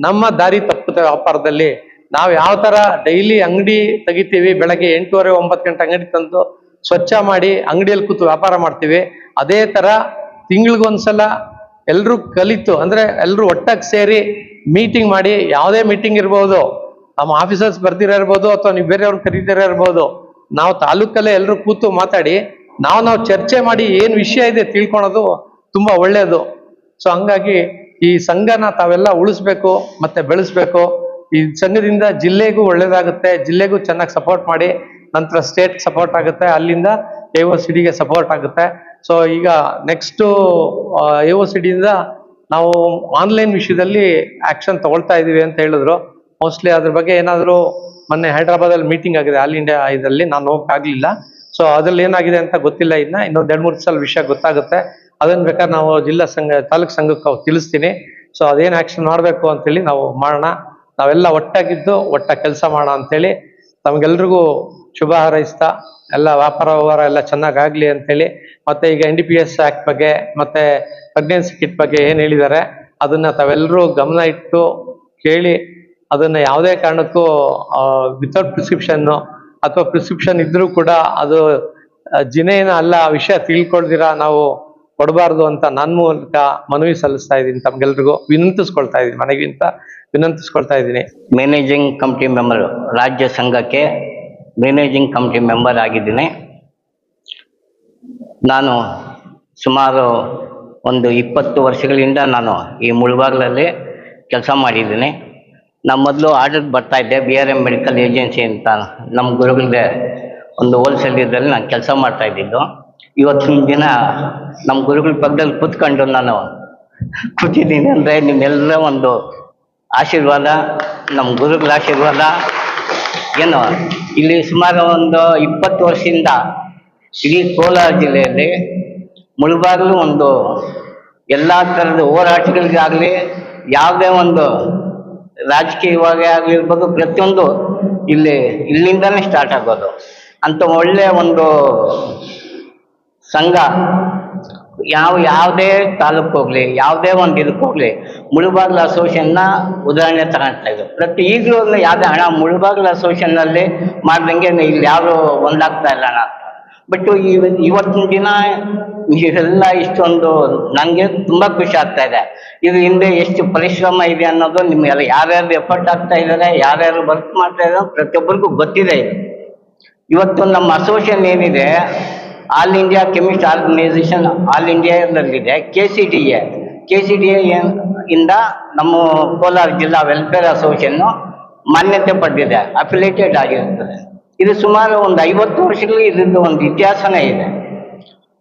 ನಮ್ಮ ದಾರಿ ತಪ್ಪುತ್ತೆ ವ್ಯಾಪಾರದಲ್ಲಿ. ನಾವು ಯಾವ ತರ ಡೈಲಿ ಅಂಗಡಿ ತೆಗಿತೀವಿ, ಬೆಳಗ್ಗೆ ಎಂಟೂವರೆ, ಒಂಬತ್ತು ಗಂಟೆ ಅಂಗಡಿ ತಂದು ಸ್ವಚ್ಛ ಮಾಡಿ ಅಂಗಡಿಯಲ್ಲಿ ಕೂತು ವ್ಯಾಪಾರ ಮಾಡ್ತೀವಿ. ಅದೇ ತರ ತಿಂಗಳಿಗೊಂದ್ಸಲ ಎಲ್ಲರೂ ಕಲಿತು, ಅಂದ್ರೆ ಎಲ್ಲರೂ ಒಟ್ಟಾಗಿ ಸೇರಿ ಮೀಟಿಂಗ್ ಮಾಡಿ, ಯಾವುದೇ ಮೀಟಿಂಗ್ ಇರ್ಬೋದು, ನಮ್ಮ ಆಫೀಸರ್ಸ್ ಬರ್ದಿರ ಇರ್ಬೋದು ಅಥವಾ ನೀವು ಬೇರೆಯವ್ರು ಕರೀದಿರ ಇರ್ಬೋದು, ನಾವು ತಾಲೂಕಲ್ಲೇ ಎಲ್ಲರೂ ಕೂತು ಮಾತಾಡಿ ನಾವು ನಾವು ಚರ್ಚೆ ಮಾಡಿ ಏನ್ ವಿಷಯ ಇದೆ ತಿಳ್ಕೊಳೋದು ತುಂಬಾ ಒಳ್ಳೇದು. ಸೊ ಹಂಗಾಗಿ ಈ ಸಂಘನ ತಾವೆಲ್ಲ ಉಳಿಸ್ಬೇಕು ಮತ್ತೆ ಬೆಳೆಸ್ಬೇಕು. ಈ ಸಂಘದಿಂದ ಜಿಲ್ಲೆಗೂ ಒಳ್ಳೇದಾಗುತ್ತೆ, ಜಿಲ್ಲೆಗೂ ಚೆನ್ನಾಗಿ ಸಪೋರ್ಟ್ ಮಾಡಿ ನಂತರ ಸ್ಟೇಟ್ ಸಪೋರ್ಟ್ ಆಗುತ್ತೆ, ಅಲ್ಲಿಂದ ಎ ಓ ಸಿ ಡಿಗೆ ಸಪೋರ್ಟ್ ಆಗುತ್ತೆ. ಸೊ ಈಗ ನೆಕ್ಸ್ಟ್ ಎ ಓ ಸಿ ಡಿಯಿಂದ ನಾವು ಆನ್ಲೈನ್ ವಿಷಯದಲ್ಲಿ ಆಕ್ಷನ್ ತಗೊಳ್ತಾ ಇದೀವಿ ಅಂತ ಹೇಳಿದ್ರು. ಮೋಸ್ಟ್ಲಿ ಅದ್ರ ಬಗ್ಗೆ ಏನಾದರೂ ಮೊನ್ನೆ ಹೈದ್ರಾಬಾದಲ್ಲಿ ಮೀಟಿಂಗ್ ಆಗಿದೆ ಆಲ್ ಇಂಡಿಯಾ ಇದರಲ್ಲಿ. ನಾನು ಹೋಗಕ್ಕಾಗ್ಲಿಲ್ಲ ಸೊ ಅದ್ರಲ್ಲಿ ಏನಾಗಿದೆ ಅಂತ ಗೊತ್ತಿಲ್ಲ ಇನ್ನ. ಇನ್ನೊಂದ್ ಎರಡ್ ಮೂರು ಸಲ ವಿಷಯ ಗೊತ್ತಾಗುತ್ತೆ. ಅದನ್ನ ಬೇಕಾದ್ರೆ ನಾವು ಜಿಲ್ಲಾ ಸಂಘ, ತಾಲೂಕ್ ಸಂಘಕ್ಕೆ ತಿಳಿಸ್ತೀನಿ. ಸೊ ಅದೇನ್ ಆಕ್ಷನ್ ಮಾಡ್ಬೇಕು ಅಂತೇಳಿ ನಾವು ಮಾಡೋಣ. ನಾವೆಲ್ಲ ಒಟ್ಟಾಗಿದ್ದು ಒಟ್ಟ ಕೆಲಸ ಮಾಡೋಣ ಅಂತೇಳಿ. ತಮ್ಗೆಲ್ರಿಗೂ ಶುಭ ಹಾರೈಸ್ತಾ, ಎಲ್ಲ ವ್ಯಾಪಾರ ವ್ಯವಹಾರ ಎಲ್ಲ ಚೆನ್ನಾಗಾಗ್ಲಿ ಅಂತೇಳಿ. ಮತ್ತೆ ಈಗ N D P S act ಬಗ್ಗೆ, ಮತ್ತೆ ಪ್ರೆಗ್ನೆನ್ಸಿ ಕಿಟ್ ಬಗ್ಗೆ ಏನ್ ಹೇಳಿದ್ದಾರೆ ಅದನ್ನ ತಾವೆಲ್ಲರೂ ಗಮನ ಇಟ್ಟು ಕೇಳಿ, ಅದನ್ನ ಯಾವುದೇ ಕಾರಣಕ್ಕೂ ವಿತೌಟ್ ಪ್ರಿಸ್ಕ್ರಿಪ್ಷನ್ ಅಥವಾ ಪ್ರಿಸ್ಕ್ರಿಪ್ಷನ್ ಇದ್ರೂ ಕೂಡ ಅದು ಜಿನೇನ ಅಲ್ಲ ವಿಷಯ ತಿಳ್ಕೊಳ್ದಿರಾ, ನಾವು ಕೊಡಬಾರ್ದು ಅಂತ ನನ್ನ ಮೂಲಕ ಮನವಿ ಸಲ್ಲಿಸ್ತಾ ಇದ್ದೀನಿ ತಮ್ಗೆಲ್ರಿಗೂ. ವಿನಂತಿಸ್ಕೊಳ್ತಾ ಇದ್ದೀನಿ ಮನೆಗಿಂತ ವಿನಂತಿಸ್ಕೊಳ್ತಾ ಇದ್ದೀನಿ. ಮ್ಯಾನೇಜಿಂಗ್ ಕಮಿಟಿ ಮೆಂಬರ್ ರಾಜ್ಯ ಸಂಘಕ್ಕೆ ಮ್ಯಾನೇಜಿಂಗ್ ಕಮಿಟಿ ಮೆಂಬರ್ ಆಗಿದ್ದೀನಿ. ನಾನು ಸುಮಾರು ಒಂದು ಇಪ್ಪತ್ತು ವರ್ಷಗಳಿಂದ ನಾನು ಈ ಮುಳುಬಾಗ್ಲಲ್ಲಿ ಕೆಲಸ ಮಾಡಿದ್ದೀನಿ. ನಾನು ಮೊದಲು ಆರ್ಡರ್ ಬರ್ತಾ ಇದ್ದೆ B R M medical agency ಅಂತ. ನಮ್ಮ ಗುರುಗಳಿಗೆ ಒಂದು ಹೋಲ್ಸೇಲ್ ಇದರಲ್ಲಿ ನಾನು ಕೆಲಸ ಮಾಡ್ತಾ ಇದ್ದಿದ್ದು. ಇವತ್ತಿನ ದಿನ ನಮ್ಮ ಗುರುಗಳ ಪಕ್ಕದಲ್ಲಿ ಕೂತ್ಕೊಂಡು ನಾನು ಕೂತಿದ್ದೀನಿ ಅಂದರೆ ನಿಮ್ಮೆಲ್ಲರ ಒಂದು ಆಶೀರ್ವಾದ ನಮ್ಮ ಗುರುಗಳ ಆಶೀರ್ವಾದ. ಏನು, ಇಲ್ಲಿ ಸುಮಾರು ಒಂದು ಇಪ್ಪತ್ತು ವರ್ಷದಿಂದ ಇಡೀ ಕೋಲಾರ ಜಿಲ್ಲೆಯಲ್ಲಿ ಮುಳುಬಾಗಲು ಒಂದು ಎಲ್ಲ ಥರದ ಹೋರಾಟಗಳಿಗಾಗಲಿ, ಯಾವುದೇ ಒಂದು ರಾಜಕೀಯವಾಗಿ ಆಗಿರ್ಬೋದು ಪ್ರತಿಯೊಂದು ಇಲ್ಲಿ ಇಲ್ಲಿಂದನೇ ಸ್ಟಾರ್ಟ್ ಆಗೋದು. ಅಂತ ಒಳ್ಳೆ ಒಂದು ಸಂಘ, ಯಾವ, ಯಾವುದೇ ತಾಲೂಕು ಹೋಗ್ಲಿ, ಯಾವುದೇ ಒಂದು ಇದಕ್ಕೆ ಹೋಗ್ಲಿ, ಮುಳುಬಾಗ್ಲ ಅಸೋಸಿಯೇಷನ್ನ ಉದಾಹರಣೆ ತಗೊಳ್ತಾ ಇದ್ದರು ಪ್ರತಿ ಈಗಲೂ ಯಾವುದೇ ಹಣ ಮುಳುಬಾಗ್ಲ ಅಸೋಸಿಯೇಷನ್ನಲ್ಲಿ ಮಾಡ್ದಂಗೆ ಇಲ್ಲಿ ಯಾರು ಒಂದಾಗ್ತಾ ಇಲ್ಲ ಅಣ್ಣ ಬಟ್ ಇವತ್ತಿನ ದಿನ ಇವೆಲ್ಲ ಇಷ್ಟೊಂದು ನನಗೆ ತುಂಬಾ ಖುಷಿ ಆಗ್ತಾ ಇದೆ. ಇದು ಹಿಂದೆ ಎಷ್ಟು ಪರಿಶ್ರಮ ಇದೆ ಅನ್ನೋದು ನಿಮ್ಗೆಲ್ಲ ಯಾರ್ಯಾರು ಎಫರ್ಟ್ ಆಗ್ತಾ ಇದ್ದಾರೆ, ಯಾರ್ಯಾರು ವರ್ಕ್ ಮಾಡ್ತಾ ಇದ್ದಾರೆ ಪ್ರತಿಯೊಬ್ಬರಿಗೂ ಗೊತ್ತಿದೆ ಇವತ್ತು ನಮ್ಮ ಅಸೋಸಿಯೇಷನ್ ಏನಿದೆ all India chemist organisation all ಇಂಡಿಯಾದಲ್ಲಿದೆ K C D A K C D A ಇಂದ ನಮ್ಮ ಕೋಲಾರ ಜಿಲ್ಲಾ ವೆಲ್ಫೇರ್ ಅಸೋಸಿಯೇಷನ್ ಮಾನ್ಯತೆ ಪಡೆದಿದೆ ಅಫಿಲೇಟೆಡ್ ಆಗಿರ್ತದೆ ಇದು ಸುಮಾರು ಒಂದು ಐವತ್ತು ವರ್ಷಗಳು ಇದ್ರದ್ದು ಒಂದು ಇತಿಹಾಸನೇ ಇದೆ.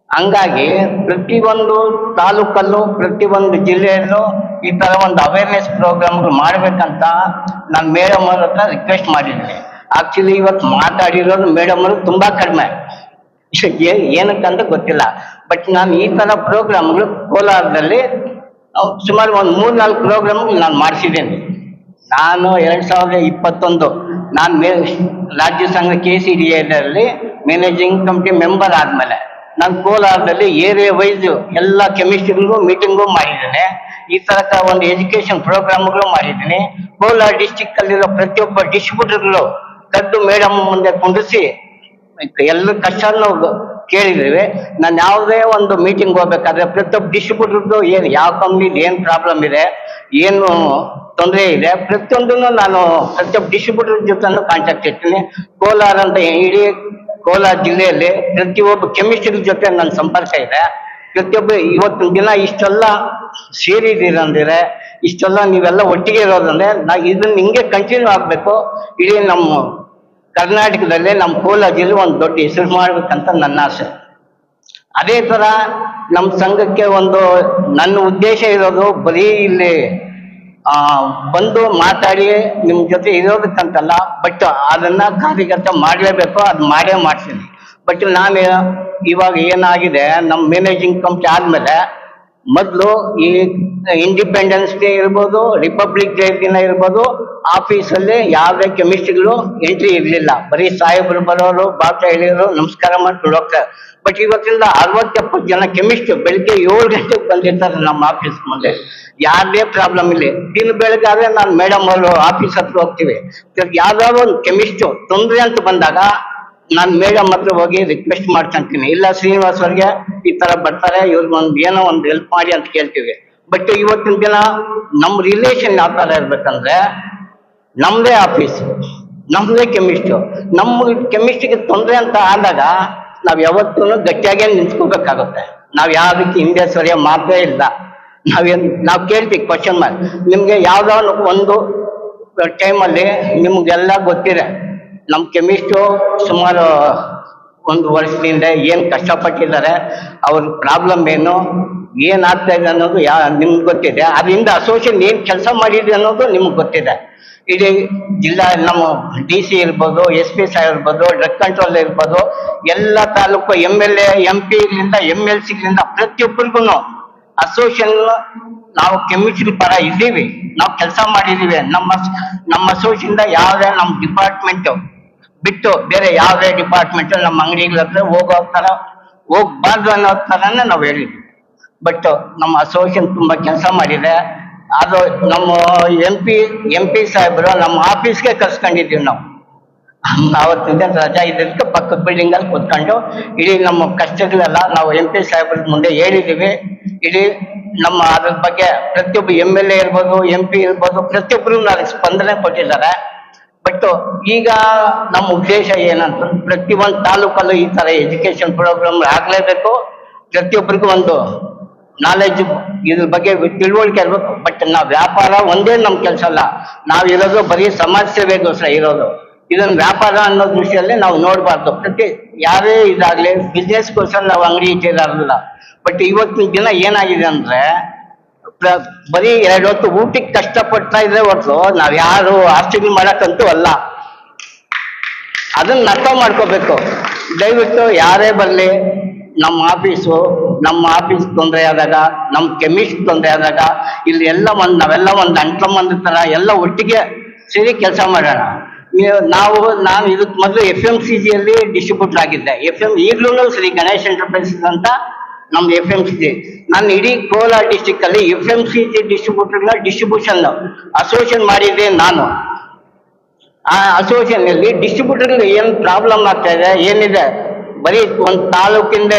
ಹಂಗಾಗಿ ಪ್ರತಿಯೊಂದು ತಾಲೂಕಲ್ಲೂ, ಪ್ರತಿಯೊಂದು ಜಿಲ್ಲೆಯಲ್ಲೂ ಈ ತರ ಒಂದು ಅವೇರ್ನೆಸ್ ಪ್ರೋಗ್ರಾಮ್ಗಳು ಮಾಡಬೇಕಂತ ನಾನು ಮೇಡಮ್ ಅವ್ರ ಹತ್ರ ರಿಕ್ವೆಸ್ಟ್ ಮಾಡಿದ್ದೀನಿ. ಆಕ್ಚುಲಿ ಇವತ್ತು ಮಾತಾಡಿರೋದು ಮೇಡಮ್ ಅವರು ತುಂಬಾ ಕಡಿಮೆ. ಏನಕ್ಕಂತ ಗೊತ್ತಿಲ್ಲ. ಬಟ್ ನಾನು ಈ ತರ ಪ್ರೋಗ್ರಾಮ್ಗಳು ಕೋಲಾರದಲ್ಲಿ ಸುಮಾರು ಒಂದು ಮೂರ್ನಾಲ್ಕು ಪ್ರೋಗ್ರಾಮ್ ನಾನು ಮಾಡಿಸಿದ್ದೀನಿ. ನಾನು ಎರಡ್ ಸಾವಿರದ ಇಪ್ಪತ್ತೊಂದು ನಾನು ಮೇ, ರಾಜ್ಯ ಸಂಘ ಕೆ ಸಿ ಡಿ ಎಲ್ಲಿ ಮ್ಯಾನೇಜಿಂಗ್ ಕಮಿಟಿ ಮೆಂಬರ್ ಆದ್ಮೇಲೆ, ನಾನು ಕೋಲಾರದಲ್ಲಿ ಏರಿಯಾ ವೈಸ್ ಎಲ್ಲ ಕೆಮಿಸ್ಟ್ರಿಗಳಿಗೂ ಮೀಟಿಂಗು ಮಾಡಿದ್ದೇನೆ. ಈ ತರಕ ಒಂದು ಎಜುಕೇಶನ್ ಪ್ರೋಗ್ರಾಮ್ಗಳು ಮಾಡಿದ್ದೀನಿ. ಕೋಲಾರ ಡಿಸ್ಟಿಕ್ ಅಲ್ಲಿರೋ ಪ್ರತಿಯೊಬ್ಬ ಡಿಸ್ಟ್ರಿಬ್ಯೂಟರ್ಗಳು ಕದ್ದು ಮೇಡಮ್ ಮುಂದೆ ಕುಂಡಿಸಿ ಎಲ್ಲ ಕಷ್ಟನೂ ಕೇಳಿದ್ದೇವೆ. ನಾನು ಯಾವುದೇ ಒಂದು ಮೀಟಿಂಗ್ ಹೋಗ್ಬೇಕಾದ್ರೆ ಪ್ರತಿಯೊಬ್ಬ ಡಿಸ್ಟ್ರಿಬ್ಯೂಟರ್ದು ಏನು, ಯಾವ ಕಂಪ್ನಿದು ಏನು ಪ್ರಾಬ್ಲಮ್ ಇದೆ, ಏನು ತೊಂದರೆ ಇದೆ, ಪ್ರತಿಯೊಂದನ್ನು ನಾನು ಪ್ರತಿಯೊಬ್ಬ ಡಿಸ್ಟ್ರಿಬ್ಯೂಟರ್ ಜೊತೆನೂ ಕಾಂಟ್ಯಾಕ್ಟ್ ಇರ್ತೀನಿ ಕೋಲಾರ ಅಂತ ಇಡೀ ಕೋಲಾರ ಜಿಲ್ಲೆಯಲ್ಲಿ ಪ್ರತಿಯೊಬ್ಬ ಕೆಮಿಸ್ಟ್ರಿ ಜೊತೆ ನನ್ನ ಸಂಪರ್ಕ ಇದೆ. ಪ್ರತಿಯೊಬ್ಬ ಇವತ್ತು ದಿನ ಇಷ್ಟೆಲ್ಲ ಸೇರಿದ್ದೀರಂದ್ರೆ ಇಷ್ಟೆಲ್ಲ ನೀವೆಲ್ಲ ಒಟ್ಟಿಗೆ ಇರೋದಂದ್ರೆ ನಾ ಇದನ್ನ ಹಿಂಗೆ ಕಂಟಿನ್ಯೂ ಆಗ್ಬೇಕು. ಇಡೀ ನಮ್ಮ ಕರ್ನಾಟಕದಲ್ಲಿ ನಮ್ಮ ಕೋಲಾರ ಒಂದು ದೊಡ್ಡ ಹೆಸರು ಮಾಡ್ಬೇಕಂತ ನನ್ನ ಆಸೆ. ಅದೇ ತರ ನಮ್ಮ ಸಂಘಕ್ಕೆ ಒಂದು ನನ್ನ ಉದ್ದೇಶ ಇರೋದು ಬರೀ ಇಲ್ಲಿ ಬಂದು ಮಾತಾಡಿ ನಿಮ್ಮ ಜೊತೆ ಇರೋದಕ್ಕಂತಲ್ಲ ಬಟ್ ಅದನ್ನ ಕಾರ್ಯಗತ ಮಾಡಲೇಬೇಕು, ಅದ್ ಮಾಡೇ ಮಾಡ್ತೀನಿ. ಬಟ್ ನಾನು ಇವಾಗ ಏನಾಗಿದೆ, ನಮ್ಮ ಮ್ಯಾನೇಜಿಂಗ್ ಕಂಪ್ನಿ ಆದ್ಮೇಲೆ ಮೊದಲು ಈ ಇಂಡಿಪೆಂಡೆನ್ಸ್ ಡೇ ಇರ್ಬೋದು ರಿಪಬ್ಲಿಕ್ ಡೇ ದಿನ ಇರ್ಬೋದು ಆಫೀಸಲ್ಲಿ ಯಾವುದೇ ಕೆಮಿಸ್ಟ್ರಿಗಳು ಎಂಟ್ರಿ ಇರಲಿಲ್ಲ. ಬರೀ ಸಾಹೇಬರು ಬರೋರು ಬಾಟ ಹೇಳಿದ್ರು ನಮಸ್ಕಾರ ಮಾಡ್ಕೊಂಡು ಹೋಗ್ತಾರೆ. ಬಟ್ ಇವತ್ತಿಂದ ಅರವತ್ತೆಪ್ಪತ್ತು ಜನ ಕೆಮಿಸ್ಟ್ ಬೆಳಿಗ್ಗೆ ಏಳು ಗಂಟೆಗೆ ಬಂದಿರ್ತಾರೆ ನಮ್ಮ ಆಫೀಸ್ ಮುಂದೆ. ಯಾರದೇ ಪ್ರಾಬ್ಲಮ್ ಇಲ್ಲ. ದಿನ ಬೆಳಗಾದ್ರೆ ನಾನು ಮೇಡಮ್ ಅವರು ಆಫೀಸ್ ಹತ್ರ ಹೋಗ್ತೀವಿ. ಯಾವ್ದಾದ್ರು ಒಂದು ಕೆಮಿಸ್ಟ್ ತೊಂದ್ರೆ ಅಂತ ಬಂದಾಗ ನಾನು ಮೇಡಮ್ ಹತ್ರ ಹೋಗಿ ರಿಕ್ವೆಸ್ಟ್ ಮಾಡ್ಕೊಂತೀನಿ. ಇಲ್ಲ ಶ್ರೀನಿವಾಸ್ ಅವ್ರಿಗೆ ಈ ತರ ಬರ್ತಾರೆ ಇವ್ರಿಗೊಂದು ಏನೋ ಒಂದು ಹೆಲ್ಪ್ ಮಾಡಿ ಅಂತ ಕೇಳ್ತೀವಿ. ಬಟ್ ಇವತ್ತಿನ ದಿನ ನಮ್ಮ ರಿಲೇಷನ್ ಯಾವ ತರ ಇರ್ಬೇಕಂದ್ರೆ ನಮ್ದೇ ಆಫೀಸ್ ನಮ್ದೇ ಕೆಮಿಸ್ಟ್ ನಮ್ಮ ಕೆಮಿಸ್ಟ್ರಿಗೆ ತೊಂದರೆ ಅಂತ ಆದಾಗ ನಾವ್ ಯಾವತ್ತೂ ಗಟ್ಟಿಯಾಗೇ ನಿಂತ್ಕೋಬೇಕಾಗುತ್ತೆ. ನಾವ್ ಯಾವ್ದಕ್ಕೆ ಹಿಂದೆ ಸರಿಯ ಮಾತೇ ಇಲ್ಲ. ನಾವೇನ್, ನಾವ್ ಕೇಳ್ತೀವಿ ಕ್ವಶನ್ ಮಾರ್ಕ್ ನಿಮ್ಗೆ ಯಾವ್ದಾದ್ರು ಒಂದು ಟೈಮಲ್ಲಿ ನಿಮ್ಗೆಲ್ಲ ಗೊತ್ತಿದೆ. ನಮ್ ಕೆಮಿಸ್ಟು ಸುಮಾರು ಒಂದು ವರ್ಷದಿಂದ ಏನು ಕಷ್ಟಪಟ್ಟಿದ್ದಾರೆ, ಅವ್ರ ಪ್ರಾಬ್ಲಮ್ ಏನು ಏನಾಗ್ತಾ ಇದೆ ಅನ್ನೋದು ಯಾ, ನಿಮ್ಗೆ ಗೊತ್ತಿದೆ. ಅದರಿಂದ ಅಸೋಸಿಯೇಷನ್ ಏನು ಕೆಲಸ ಮಾಡಿದೆ ಅನ್ನೋದು ನಿಮ್ಗೆ ಗೊತ್ತಿದೆ. ಇಡೀ ಜಿಲ್ಲಾ, ನಮ್ಮ ಡಿ ಸಿ ಇರ್ಬೋದು, ಎಸ್ ಪಿ ಸಾಹೇಬ್ ಇರ್ಬೋದು, ಡ್ರಗ್ ಕಂಟ್ರೋಲ್ ಇರ್ಬೋದು, ಎಲ್ಲ taluk M L A, M P M L ಸಿಗಳಿಂದ ಪ್ರತಿಯೊಬ್ಬರಿಗೂ ಅಸೋಸಿಯೇಷನ್ ನಾವು ಕೆಮಿಸ್ಟ್ರಿ ಪರ ಇದ್ದೀವಿ. ನಾವು ಕೆಲಸ ಮಾಡಿದೀವಿ ನಮ್ಮ ನಮ್ಮ ಅಸೋಸಿಯಿಂದ ಯಾವುದೇ ನಮ್ಮ ಡಿಪಾರ್ಟ್ಮೆಂಟ್ ಬಿಟ್ಟು ಬೇರೆ ಯಾವುದೇ ಡಿಪಾರ್ಟ್ಮೆಂಟ್ ನಮ್ಮ ಅಂಗಡಿಗಳ ಹತ್ರ ಹೋಗೋ ಥರ ಹೋಗ್ಬಾರ್ದು ಅನ್ನೋ ಥರನೇ ನಾವು ಹೇಳಿದ್ವಿ. ಬಟ್ ನಮ್ಮ ಅಸೋಸಿಯೇಷನ್ ತುಂಬಾ ಕೆಲಸ ಮಾಡಿದೆ. ಅದು ನಮ್ಮ ಎಂ ಪಿ ಎಂ ಪಿ ಸಾಹೇಬರು ನಮ್ಮ ಆಫೀಸ್ಗೆ ಕರ್ಸ್ಕೊಂಡಿದ್ದೀವಿ ನಾವು. ಅವತ್ತಿಂದ ರಜಾ ಇದ್ದಕ್ಕೆ ಪಕ್ಕದ ಬಿಲ್ಡಿಂಗ್ ಅಲ್ಲಿ ಕೂತ್ಕೊಂಡು ಇಡೀ ನಮ್ಮ ಕಷ್ಟಗಳೆಲ್ಲ ನಾವು ಎಂ ಪಿ ಸಾಹೇಬ್ರ ಮುಂದೆ ಹೇಳಿದ್ದೀವಿ. ಇಡೀ ನಮ್ಮ ಅದ್ರ ಬಗ್ಗೆ ಪ್ರತಿಯೊಬ್ಬ ಎಂ ಎಲ್ ಎ ಇರ್ಬೋದು ಎಂ ಪಿ ಇರ್ಬೋದು ಪ್ರತಿಯೊಬ್ಬರು ಸ್ಪಂದನೆ ಕೊಟ್ಟಿದ್ದಾರೆ. ಬಟ್ ಈಗ ನಮ್ಮ ಉದ್ದೇಶ ಏನಂತ ಒಂದು ತಾಲೂಕಲ್ಲೂ ಈ ತರ ಎಜುಕೇಶನ್ ಪ್ರೋಗ್ರಾಮ್ ಆಗ್ಲೇಬೇಕು. ಪ್ರತಿಯೊಬ್ಬರಿಗೂ ಒಂದು ನಾಲೆಜ್ ಇದ್ರ ಬಗ್ಗೆ ತಿಳುವಳಿಕೆ ಇರಬೇಕು. ಬಟ್ ನಾವು ವ್ಯಾಪಾರ ಒಂದೇ ನಮ್ಮ ಕೆಲಸ ಅಲ್ಲ. ನಾವು ಇರೋದು ಬರೀ ಸಮಾಜ ಸೇವೆಗೋಸ್ಕರ ಇರೋದು. ಇದನ್ನ ವ್ಯಾಪಾರ ಅನ್ನೋ ದೃಷ್ಟಿಯಲ್ಲಿ ನಾವು ನೋಡಬಾರ್ದು. ಪ್ರತಿ ಯಾರೇ ಇದಾಗಲಿ ಬಿಸ್ನೆಸ್ಗೋಸ್ಕರ ನಾವು ಅಂಗಡಿ ಇಟ್ಟಿರಲ್ಲ ಬಟ್ ಇವತ್ತಿನ ದಿನ ಏನಾಗಿದೆ ಅಂದ್ರೆ ಬರೀ ಎರಡು ಹೊತ್ತು ಊಟಕ್ಕೆ ಕಷ್ಟಪಡ್ತಾ ಇದ್ರೆ ಹೊರತು ನಾವ್ ಯಾರು ಆಸ್ತಿ ಮಾಡಕ್ಕಂತೂ ಅಲ್ಲ. ಅದನ್ನ ಅರ್ಥ ಮಾಡ್ಕೋಬೇಕು. ದಯವಿಟ್ಟು ಯಾರೇ ಬರಲಿ, ನಮ್ಮ ಆಫೀಸು, ನಮ್ಮ ಆಫೀಸ್ ತೊಂದರೆ ಆದಾಗ, ನಮ್ಮ ಕೆಮಿಸ್ಟ್ ತೊಂದರೆ ಆದಾಗ, ಇಲ್ಲಿ ಎಲ್ಲ ಒಂದು, ನಾವೆಲ್ಲ ಒಂದು ಅಂಟ್ಲಮ್ಮಂದ ತರ ಎಲ್ಲ ಒಟ್ಟಿಗೆ ಸೇರಿ ಕೆಲಸ ಮಾಡೋಣ. ನೀವು- ನಾವು, ನಾನು ಇದಕ್ಕೆ ಮೊದಲು ಎಫ್ ಎಂ ಸಿ ಜಿಯಲ್ಲಿ ಡಿಸ್ಟ್ರಿಬ್ಯೂಟರ್ ಆಗಿದ್ದೆ. ಎಫ್ ಎಂ ಈಗಲೂ ಶ್ರೀ ಗಣೇಶ್ ಎಂಟರ್ಪ್ರೈಸಸ್ ಅಂತ ನಮ್ದು ಎಫ್ ಎಂ ಸಿ ಜಿ. ನಾನು ಇಡೀ ಕೋಲಾರ ಡಿಸ್ಟಿಕ್ ಅಲ್ಲಿ ಎಫ್ ಎಂ ಸಿ ಜಿ ಡಿಸ್ಟ್ರಿಬ್ಯೂಟರ್ನ ಡಿಸ್ಟ್ರಿಬ್ಯೂಷನ್ ಅಸೋಸಿಯೇಷನ್ ಮಾಡಿದ್ದೆ ನಾನು. ಆ ಅಸೋಸಿಯೇಷನ್ ಅಲ್ಲಿ ಡಿಸ್ಟ್ರಿಬ್ಯೂಟರ್ ಏನ್ ಪ್ರಾಬ್ಲಮ್ ಆಗ್ತಾ ಇದೆ, ಏನಿದೆ? ಬರೀ ಒಂದು ತಾಲೂಕಿಂದ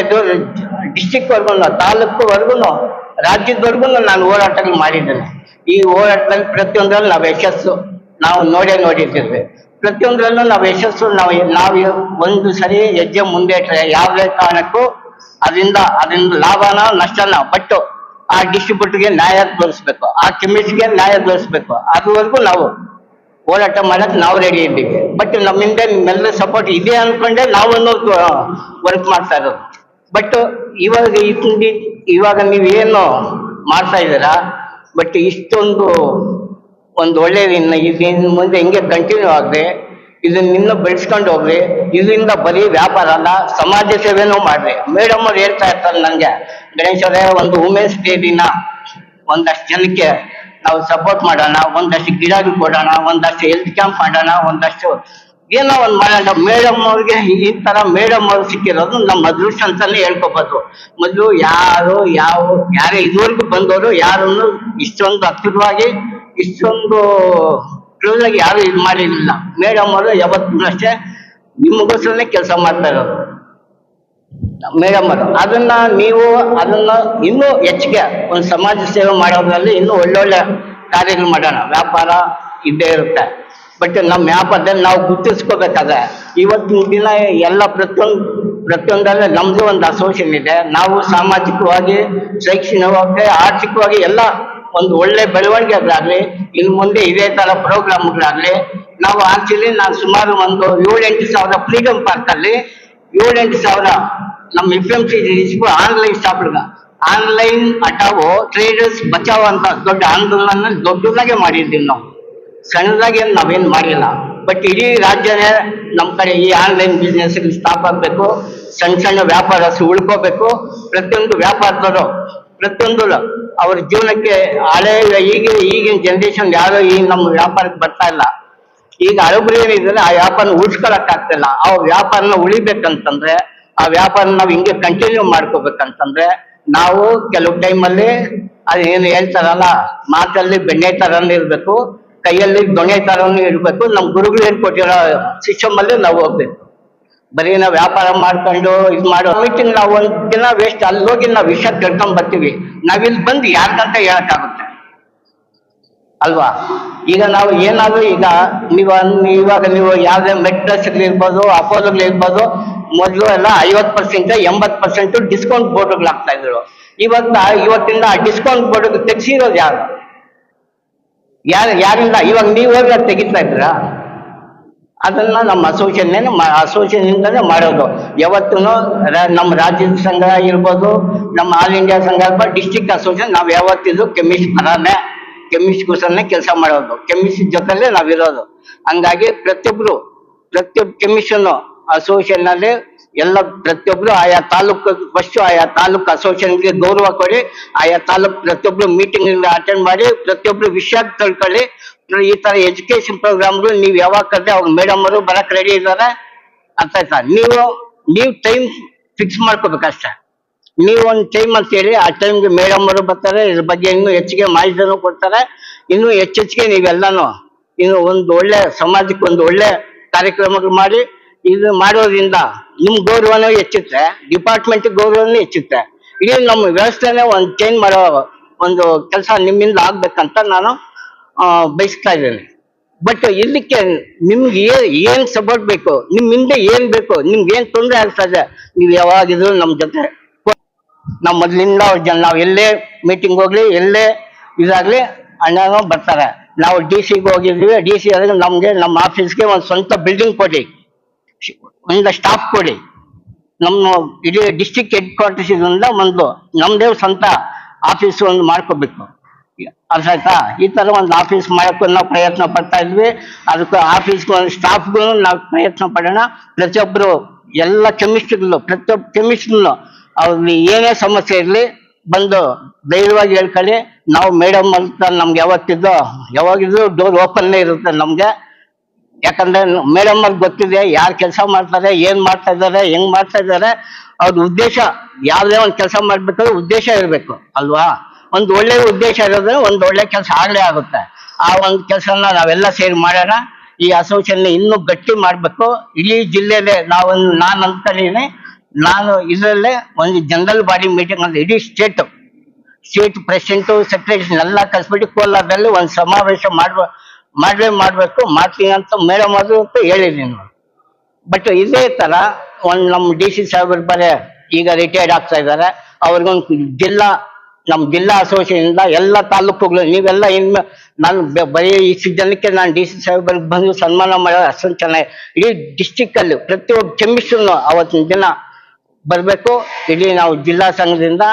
ಡಿಸ್ಟಿಕ್ ವರ್ಗು ತಾಲೂಕುವರೆಗೂ ರಾಜ್ಯದವರೆಗೂ ನಾನು ಹೋರಾಟ ಮಾಡಿದ್ದೇನೆ. ಈ ಹೋರಾಟದಲ್ಲಿ ಪ್ರತಿಯೊಂದರಲ್ಲಿ ನಾವು ಯಶಸ್ಸು ನಾವು ನೋಡೇ ನೋಡಿದ್ದೇವೆ. ಪ್ರತಿಯೊಂದರಲ್ಲೂ ನಾವು ಯಶಸ್ಸು, ನಾವು ನಾವು ಒಂದು ಸರಿ ಹೆಜ್ಜೆ ಮುಂದೆ ಇಟ್ಟರೆ ಯಾವುದೇ ಕಾರಣಕ್ಕೂ ಅದರಿಂದ ಅದರಿಂದ ಲಾಭನ ನಷ್ಟನ ಬಟ್ ಆ ಡಿಸ್ಟ್ರಿಬ್ಯೂಟರ್ಗೆ ನ್ಯಾಯ ತೋರಿಸ್ಬೇಕು, ಆ ಕೆಮಿಸ್ಟ್ಗೆ ನ್ಯಾಯ ತೋರಿಸ್ಬೇಕು. ಅದುವರೆಗೂ ನಾವು ಹೋರಾಟ ಮಾಡಕ್ ನಾವು ರೆಡಿ ಇದ್ದೀವಿ. ಬಟ್ ನಮ್ಮಿಂದ ನಿಮ್ಮೆಲ್ಲ ಸಪೋರ್ಟ್ ಇದೆ ಅನ್ಕೊಂಡೆ ನಾವು ಅನ್ನೋದು ವರ್ಕ್ ಮಾಡ್ತಾ ಇರೋದು. ಬಟ್ ಇವಾಗ ತಿಂಡಿ, ಇವಾಗ ನೀವೇನು ಮಾಡ್ತಾ ಇದ್ದೀರಾ? ಬಟ್ ಇಷ್ಟೊಂದು, ಒಂದು ಒಳ್ಳೆಯ ಇನ್ನು ಮುಂದೆ ಹಿಂಗೆ ಕಂಟಿನ್ಯೂ ಆಗ್ರಿ ಇದನ್ನ ಬೆಳೆಸ್ಕೊಂಡು ಹೋಗ್ರಿ. ಇದರಿಂದ ಬರೀ ವ್ಯಾಪಾರ ಅಲ್ಲ, ಸಮಾಜ ಸೇವೆನೂ ಮಾಡ್ರಿ. ಮೇಡಮ್ ಅವ್ರು ಹೇಳ್ತಾ ಇರ್ತಾರೆ ನಂಗೆ, ಗಣೇಶ್ ಅವರೇ, ಒಂದು ವುಮೆನ್ಸ್ ಡೇ ದಿನ ಒಂದಷ್ಟು ಜನಕ್ಕೆ ನಾವು ಸಪೋರ್ಟ್ ಮಾಡೋಣ, ಒಂದಷ್ಟು ಗಿಡಗಳು ಕೊಡೋಣ, ಒಂದಷ್ಟು ಹೆಲ್ತ್ ಕ್ಯಾಂಪ್ ಮಾಡೋಣ, ಒಂದಷ್ಟು ಏನೋ ಒಂದು ಮಾಡೋಣ. ಮೇಡಮ್ ಅವ್ರಿಗೆ ಈ ತರ ಮೇಡಮ್ ಅವ್ರು ಸಿಕ್ಕಿರೋದು ನಮ್ಮ ಅದೃಷ್ಟ ಅಂತಾನೆ ಹೇಳ್ಕೊಬೋದು. ಮೊದಲು ಯಾರು, ಯಾವ, ಯಾರೇ ಇದುವರೆಗೂ ಬಂದವರು ಯಾರನ್ನು ಇಷ್ಟೊಂದು ಹತ್ತಿರವಾಗಿ, ಇಷ್ಟೊಂದು ಕ್ಲೋಸ್ ಆಗಿ ಯಾರು ಇದು ಮಾಡಿರಲಿಲ್ಲ. ಮೇಡಮ್ ಅವರು ಯಾವತ್ತೂ ಅಷ್ಟೇ ನಿಮಗೋಸ್ಕರನೇ ಕೆಲಸ ಮಾಡ್ತಾ ಇರೋದು. ಮೇಡಮ್ ಅವರು, ಅದನ್ನ ನೀವು ಅದನ್ನ ಇನ್ನೂ ಹೆಚ್ಚಿಗೆ ಒಂದು ಸಮಾಜ ಸೇವೆ ಮಾಡೋದ್ರಲ್ಲಿ ಇನ್ನೂ ಒಳ್ಳೊಳ್ಳೆ ಕಾರ್ಯಗಳು ಮಾಡೋಣ. ವ್ಯಾಪಾರ ಇದ್ದೇ ಇರುತ್ತೆ. ಬಟ್ ನಮ್ಮ ವ್ಯಾಪಾರದಲ್ಲಿ ನಾವು ಗುರುತಿಸ್ಕೋಬೇಕಾದ್ರೆ ಇವತ್ತಿನ ದಿನ ಎಲ್ಲ ಪ್ರತಿಯೊಂದು ಪ್ರತಿಯೊಂದಲ್ಲೇ ನಮ್ದು ಒಂದು ಅಸೋಸಿಯೇಷನ್ ಇದೆ. ನಾವು ಸಾಮಾಜಿಕವಾಗಿ, ಶೈಕ್ಷಣಿಕವಾಗಿ, ಆರ್ಥಿಕವಾಗಿ ಎಲ್ಲ ಒಂದು ಒಳ್ಳೆ ಬೆಳವಣಿಗೆಗಳಾಗ್ಲಿ ಇನ್ ಮುಂದೆ ಇದೇ ತರ ಪ್ರೋಗ್ರಾಮ್ಗಳಾಗ್ಲಿ ನಾವು ಆಕ್ಚುಲಿ ನಾನು ಸುಮಾರು ಒಂದು ಏಳೆಂಟು ಸಾವಿರ ಫ್ರೀಡಮ್ ಪಾರ್ಕ್ ಅಲ್ಲಿ ಏಳೆಂಟು ಸಾವಿರ ನಮ್ಮ ಎಫ್ ಎಂ ಸಿ ಆನ್ಲೈನ್ ಸ್ಟಾಪ್ಗ ಆನ್ಲೈನ್ ಅಟಾವು ಟ್ರೇಡರ್ಸ್ ಬಚಾವ್ ಅಂತ ದೊಡ್ಡ ಆಂದೋಲನ ದೊಡ್ಡದಾಗೆ ಮಾಡಿದ್ದೀವಿ ನಾವು. ಸಣ್ಣದಾಗಿ ನಾವೇನು ಮಾಡಿಲ್ಲ. ಬಟ್ ಇಡೀ ರಾಜ್ಯನೇ ನಮ್ಮ ಕಡೆ ಈ ಆನ್ಲೈನ್ ಬಿಸ್ನೆಸ್ ಸ್ಟಾಪ್ ಆಗ್ಬೇಕು. ಸಣ್ಣ ಸಣ್ಣ ವ್ಯಾಪಾರಸ್ಥರು ಉಳ್ಕೋಬೇಕು. ಪ್ರತಿಯೊಂದು ವ್ಯಾಪಾರದವರು ಪ್ರತಿಯೊಂದು ಅವ್ರ ಜೀವನಕ್ಕೆ ಹಳೆ ಈಗ ಈಗಿನ ಜನರೇಷನ್ ಯಾರು ಈ ನಮ್ಮ ವ್ಯಾಪಾರಕ್ಕೆ ಬರ್ತಾ ಇಲ್ಲ. ಈಗ ಹಳಬರು ಏನಿದ್ರೆ ಆ ವ್ಯಾಪಾರನ ಉಳಿಸ್ಕೊಳಕ್ ಆಗ್ತಿಲ್ಲ. ಆ ವ್ಯಾಪಾರನ ಉಳಿಬೇಕಂತಂದ್ರೆ, ಆ ವ್ಯಾಪಾರನ ನಾವು ಹಿಂಗೆ ಕಂಟಿನ್ಯೂ ಮಾಡ್ಕೋಬೇಕಂತಂದ್ರೆ, ನಾವು ಕೆಲವು ಟೈಮಲ್ಲಿ ಏನು ಹೇಳ್ತಾರಲ್ಲ, ಮಾತಲ್ಲಿ ಬೆಣ್ಣೆ ತರನೇ ಇರಬೇಕು, ಕೈಯಲ್ಲಿ ದೊಣ್ಣೆ ತರನೂ ಇರಬೇಕು ನಮ್ಮ ಗುರುಗಳು ಏನ್ ಕೊಟ್ಟಿರೋ ಸಿಸ್ಟಮ್ ಅಲ್ಲಿ ನಾವು ಹೋಗ್ಬೇಕು. ಬರೀ ನಾವು ವ್ಯಾಪಾರ ಮಾಡ್ಕೊಂಡು ಇದು ಮಾಡೋ ಮೀಟಿಂಗ್ ನಾವು ಒಂದ್ ದಿನ ವೇಸ್ಟ್ ಅಲ್ಲಿ ಹೋಗಿ ನಾವು ವಿಷಯ ತಿಳ್ಕೊಂಡ್ ಬರ್ತೀವಿ ನಾವಿಲ್ಲಿ ಬಂದು ಯಾರ್ಗಂತ ಹೇಳಕ್ಕಾಗುತ್ತೆ? ಅಲ್ವಾ? ಈಗ ನಾವು ಏನಾದ್ರು ಈಗ ನೀವು ಇವಾಗ ನೀವು ಯಾವ್ದೇ ಮೆಟ್ರಸ್ ಇರ್ಬೋದು ಅಪೋಲೋಗಳಿರ್ಬೋದು ಮೊದಲು ಎಲ್ಲ ಐವತ್ ಪರ್ಸೆಂಟ್ ಎಂಬತ್ ಪರ್ಸೆಂಟ್ ಡಿಸ್ಕೌಂಟ್ ಬೋರ್ಡ್ಗಳು ಆಗ್ತಾ ಇದ್ರು. ಇವತ್ತ ಇವತ್ತಿಂದ ಡಿಸ್ಕೌಂಟ್ ಬೋರ್ಡ್ ತೆಗ್ಸಿರೋದು ಯಾರು? ಯಾರು ಯಾರಿಂದ? ಇವಾಗ ನೀವು ಹೋಗಿ ತೆಗಿತಾ ಇದ್ದೀರಾ? ಅದನ್ನ ನಮ್ಮ ಅಸೋಸಿಯೇಷನ್ ಅಸೋಸಿಯೇಷನ್ ಇಂದಾನೆ ಮಾಡೋದು. ಯಾವತ್ತೂ ನಮ್ಮ ರಾಜ್ಯದ ಸಂಘ ಇರ್ಬೋದು ನಮ್ಮ ಆಲ್ ಇಂಡಿಯಾ ಸಂಘ ಇರ್ಬೋದು ಡಿಸ್ಟಿಕ್ ಅಸೋಸಿಯೇಷನ್, ನಾವು ಯಾವತ್ತಿದ್ರು ಕೆಮಿಸ್ಟ್ ಪರನೇ ಕೆಮಿಸ್ಟ್ಗೋಸ್ಕರನೇ ಕೆಲಸ ಮಾಡೋದು. ಕೆಮಿಸ್ಟ್ ಜೊತೆಲೇ ನಾವಿರೋದು ಹಂಗಾಗಿ ಪ್ರತಿಯೊಬ್ರು ಪ್ರತಿಯೊಬ್ಬ ಅಸೋಸಿಯೇಷನ್ ಅಲ್ಲಿ ಎಲ್ಲ ಪ್ರತಿಯೊಬ್ರು ಆಯಾ ತಾಲೂಕು ಫಸ್ಟ್ ಆಯಾ ತಾಲೂಕು ಅಸೋಸಿಯೇಷನ್ಗೆ ಗೌರವ ಕೊಡಿ, ಆಯಾ ತಾಲೂಕು ಪ್ರತಿಯೊಬ್ರು ಮೀಟಿಂಗ್ ಅಟೆಂಡ್ ಮಾಡಿ, ಪ್ರತಿಯೊಬ್ರು ವಿಷಯ ತಿಳ್ಕೊಳ್ಳಿ ಈ ತರ ಎಜುಕೇಶನ್ ಪ್ರೋಗ್ರಾಮ್ಗಳು ನೀವು ಯಾವಾಗ ಕರೆದ್ರೆ ಅವ್ರು ಮೇಡಮ್ ಅವರು ಬರಕ್ ರೆಡಿ ಇದ್ದಾರೆ ಅಂತ ಆಯ್ತಾ? ನೀವು ನೀವು ಟೈಮ್ ಫಿಕ್ಸ್ ಮಾಡ್ಕೋಬೇಕಷ್ಟೇ. ನೀವು ಒಂದು ಟೈಮ್ ಅಂತ ಹೇಳಿ, ಆ ಟೈಮ್ಗೆ ಮೇಡಮ್ ಅವರು ಬರ್ತಾರೆ, ಇದ್ರ ಬಗ್ಗೆ ಇನ್ನೂ ಹೆಚ್ಚಿಗೆ ಮಾಹಿತಿನೂ ಕೊಡ್ತಾರೆ. ಇನ್ನೂ ಹೆಚ್ಚೆಚ್ಚಿಗೆ ನೀವೆಲ್ಲಾನು ಇನ್ನು ಒಂದು ಒಳ್ಳೆ ಸಮಾಜಕ್ಕೆ ಒಂದು ಒಳ್ಳೆ ಕಾರ್ಯಕ್ರಮಗಳು ಮಾಡಿ, ಇದು ಮಾಡೋದ್ರಿಂದ ನಿಮ್ ಗೌರವನೂ ಹೆಚ್ಚುತ್ತೆ ಡಿಪಾರ್ಟ್ಮೆಂಟ್ ಗೌರವನೂ ಹೆಚ್ಚುತ್ತೆ. ಇಡೀ ನಮ್ಮ ವ್ಯವಸ್ಥೆನೇ ಒಂದು ಚೇಂಜ್ ಮಾಡೋ ಒಂದು ಕೆಲಸ ನಿಮ್ಮಿಂದ ಆಗ್ಬೇಕಂತ ನಾನು ಬಯಸ್ತಾ ಇದ್ದೇನೆ. ಬಟ್ ಇದಕ್ಕೆ ನಿಮ್ಗೆ ಏನ್ ಸಪೋರ್ಟ್ ಬೇಕು? ನಿಮ್ಮಿಂದ ಏನ್ ಬೇಕು? ನಿಮ್ಗೆ ಏನ್ ತೊಂದರೆ ಆಗ್ತಾ ಇದೆ ನೀವು ಯಾವಾಗಿದ್ರು ನಮ್ ಜೊತೆ ನಾವು ಮೊದ್ಲಿಂದ ಅವ್ರ ಜನ ನಾವು ಎಲ್ಲೇ ಮೀಟಿಂಗ್ ಹೋಗ್ಲಿ, ಎಲ್ಲೇ ಇದಾಗ್ಲಿ ಅಣ್ಣನೂ ಬರ್ತಾರೆ. ನಾವು ಡಿ ಸಿಗೆ ಹೋಗಿದ್ವಿ. ಡಿ ಸಿ ಆದ್ರೆ ನಮ್ಗೆ ನಮ್ಮ ಆಫೀಸ್ಗೆ ಒಂದು ಸ್ವಂತ ಬಿಲ್ಡಿಂಗ್ ಕೊಡಿ. ಒಂದು ಸ್ಟಾಫ್ ಕೊಡಿ. ನಮ್ಮ ಇಡೀ ಡಿಸ್ಟಿಕ್ ಹೆಡ್ ಕ್ವಾರ್ಟರ್ಸ್ ಇದ್ರಿಂದ ಒಂದು ನಮ್ದೇ ಸ್ವಂತ ಆಫೀಸ್ ಒಂದು ಮಾಡ್ಕೋಬೇಕು. ಅರ್ಥ ಆಯ್ತಾ? ಈ ತರ ಒಂದು ಆಫೀಸ್ ಮಾಡಕ್ಕೂ ನಾವು ಪ್ರಯತ್ನ ಪಡ್ತಾ ಇದ್ವಿ. ಅದಕ್ಕೆ ಆಫೀಸ್ಗೂ ಒಂದು ಸ್ಟಾಫ್ಗೂ ನಾವು ಪ್ರಯತ್ನ ಪಡೋಣ. ಪ್ರತಿಯೊಬ್ಬರು ಎಲ್ಲ ಕೆಮಿಸ್ಟ್ಗಳು ಪ್ರತಿಯೊಬ್ಬ ಕೆಮಿಸ್ಟ್ಗಳು ಅವ್ರಿಗೆ ಏನೇ ಸಮಸ್ಯೆ ಇರಲಿ, ಬಂದು ಧೈರ್ಯವಾಗಿ ಹೇಳ್ಕೊಳ್ಳಿ. ನಾವು ಮೇಡಮ್ ಅಂತ ನಮ್ಗೆ ಯಾವತ್ತಿದ್ದೋ, ಯಾವಾಗಿದ್ರು ಡೋರ್ ಓಪನ್ನೇ ಇರುತ್ತೆ ನಮಗೆ. ಯಾಕಂದ್ರೆ ಮೇಡಮ್ ಅವ್ರಿಗೆ ಗೊತ್ತಿದೆ, ಯಾರು ಕೆಲಸ ಮಾಡ್ತಾರೆ, ಏನ್ ಮಾಡ್ತಾ ಇದ್ದಾರೆ, ಹೆಂಗ್ ಮಾಡ್ತಾ ಇದ್ದಾರೆ. ಅವ್ರ ಉದ್ದೇಶ, ಯಾವುದೇ ಒಂದು ಕೆಲಸ ಮಾಡ್ಬೇಕಾದ್ರೆ ಉದ್ದೇಶ ಇರಬೇಕು, ಅಲ್ವಾ? ಒಂದ್ ಒಳ್ಳೆ ಉದ್ದೇಶ ಇರೋದ್ರೆ ಒಂದು ಒಳ್ಳೆ ಕೆಲಸ ಆಗ್ಲೇ ಆಗುತ್ತೆ. ಆ ಒಂದು ಕೆಲಸನ ನಾವೆಲ್ಲ ಸೇರಿ ಮಾಡೋಣ. ಈ ಅಸೋಸಿಯೇಷನ್ ಇನ್ನೂ ಗಟ್ಟಿ ಮಾಡಬೇಕು. ಇಡೀ ಜಿಲ್ಲೆಲೆ ನಾವು ನಾನು ಅನ್ಕೊಂಡಿನಿ ನಾನು ಇದರಲ್ಲೇ ಒಂದು ಜನರಲ್ ಬಾಡಿ ಮೀಟಿಂಗ್ ಅಂದ್ರೆ ಇಡೀ ಸ್ಟೇಟ್. ಸ್ಟೇಟ್ ಪ್ರೆಸಿಡೆಂಟು, ಸೆಕ್ರೆಟರಿ ಎಲ್ಲ ಕಲ್ಸ್ಬಿಟ್ಟು ಕೋಲಾರದಲ್ಲಿ ಒಂದು ಸಮಾವೇಶ ಮಾಡುವ ಮಾಡಲೇ ಮಾಡಬೇಕು. ಮಾಡ್ತೀನಿ ಅಂತ ಮೇಡಮ್ ಅದು ಅಂತ ಹೇಳಿದ್ದೀನಿ ಬಟ್ ಇದೇ ತರ ಒಂದು ನಮ್ಮ ಡಿ ಸಿ ಸಾಹೇಬರು ಬರೇ ಈಗ ರಿಟೈರ್ಡ್ ಆಗ್ತಾ ಇದ್ದಾರೆ. ಅವ್ರಿಗೊಂದು ಜಿಲ್ಲಾ ನಮ್ಮ ಜಿಲ್ಲಾ ಅಸೋಸಿಯೇಷನ್ ಇಂದ ಎಲ್ಲ ತಾಲೂಕುಗಳು, ನೀವೆಲ್ಲ ಇನ್ ನಾನು ಬರೀ ಇಷ್ಟು ಜನಕ್ಕೆ ನಾನು ಡಿ ಸಿ ಸಾಹೇಬರಿಗೆ ಬಂದು ಸನ್ಮಾನ ಮಾಡೋ ಅಷ್ಟೊಂದು ಚೆನ್ನಾಗಿ, ಇಡೀ ಡಿಸ್ಟಿಕ್ ಅಲ್ಲಿ ಪ್ರತಿಯೊಬ್ಬ ಕೆಮಿಸ್ಟ್ರನ್ನು ಅವತ್ತಿನ ದಿನ ಬರಬೇಕು. ಇಡೀ ನಾವು ಜಿಲ್ಲಾ ಸಂಘದಿಂದ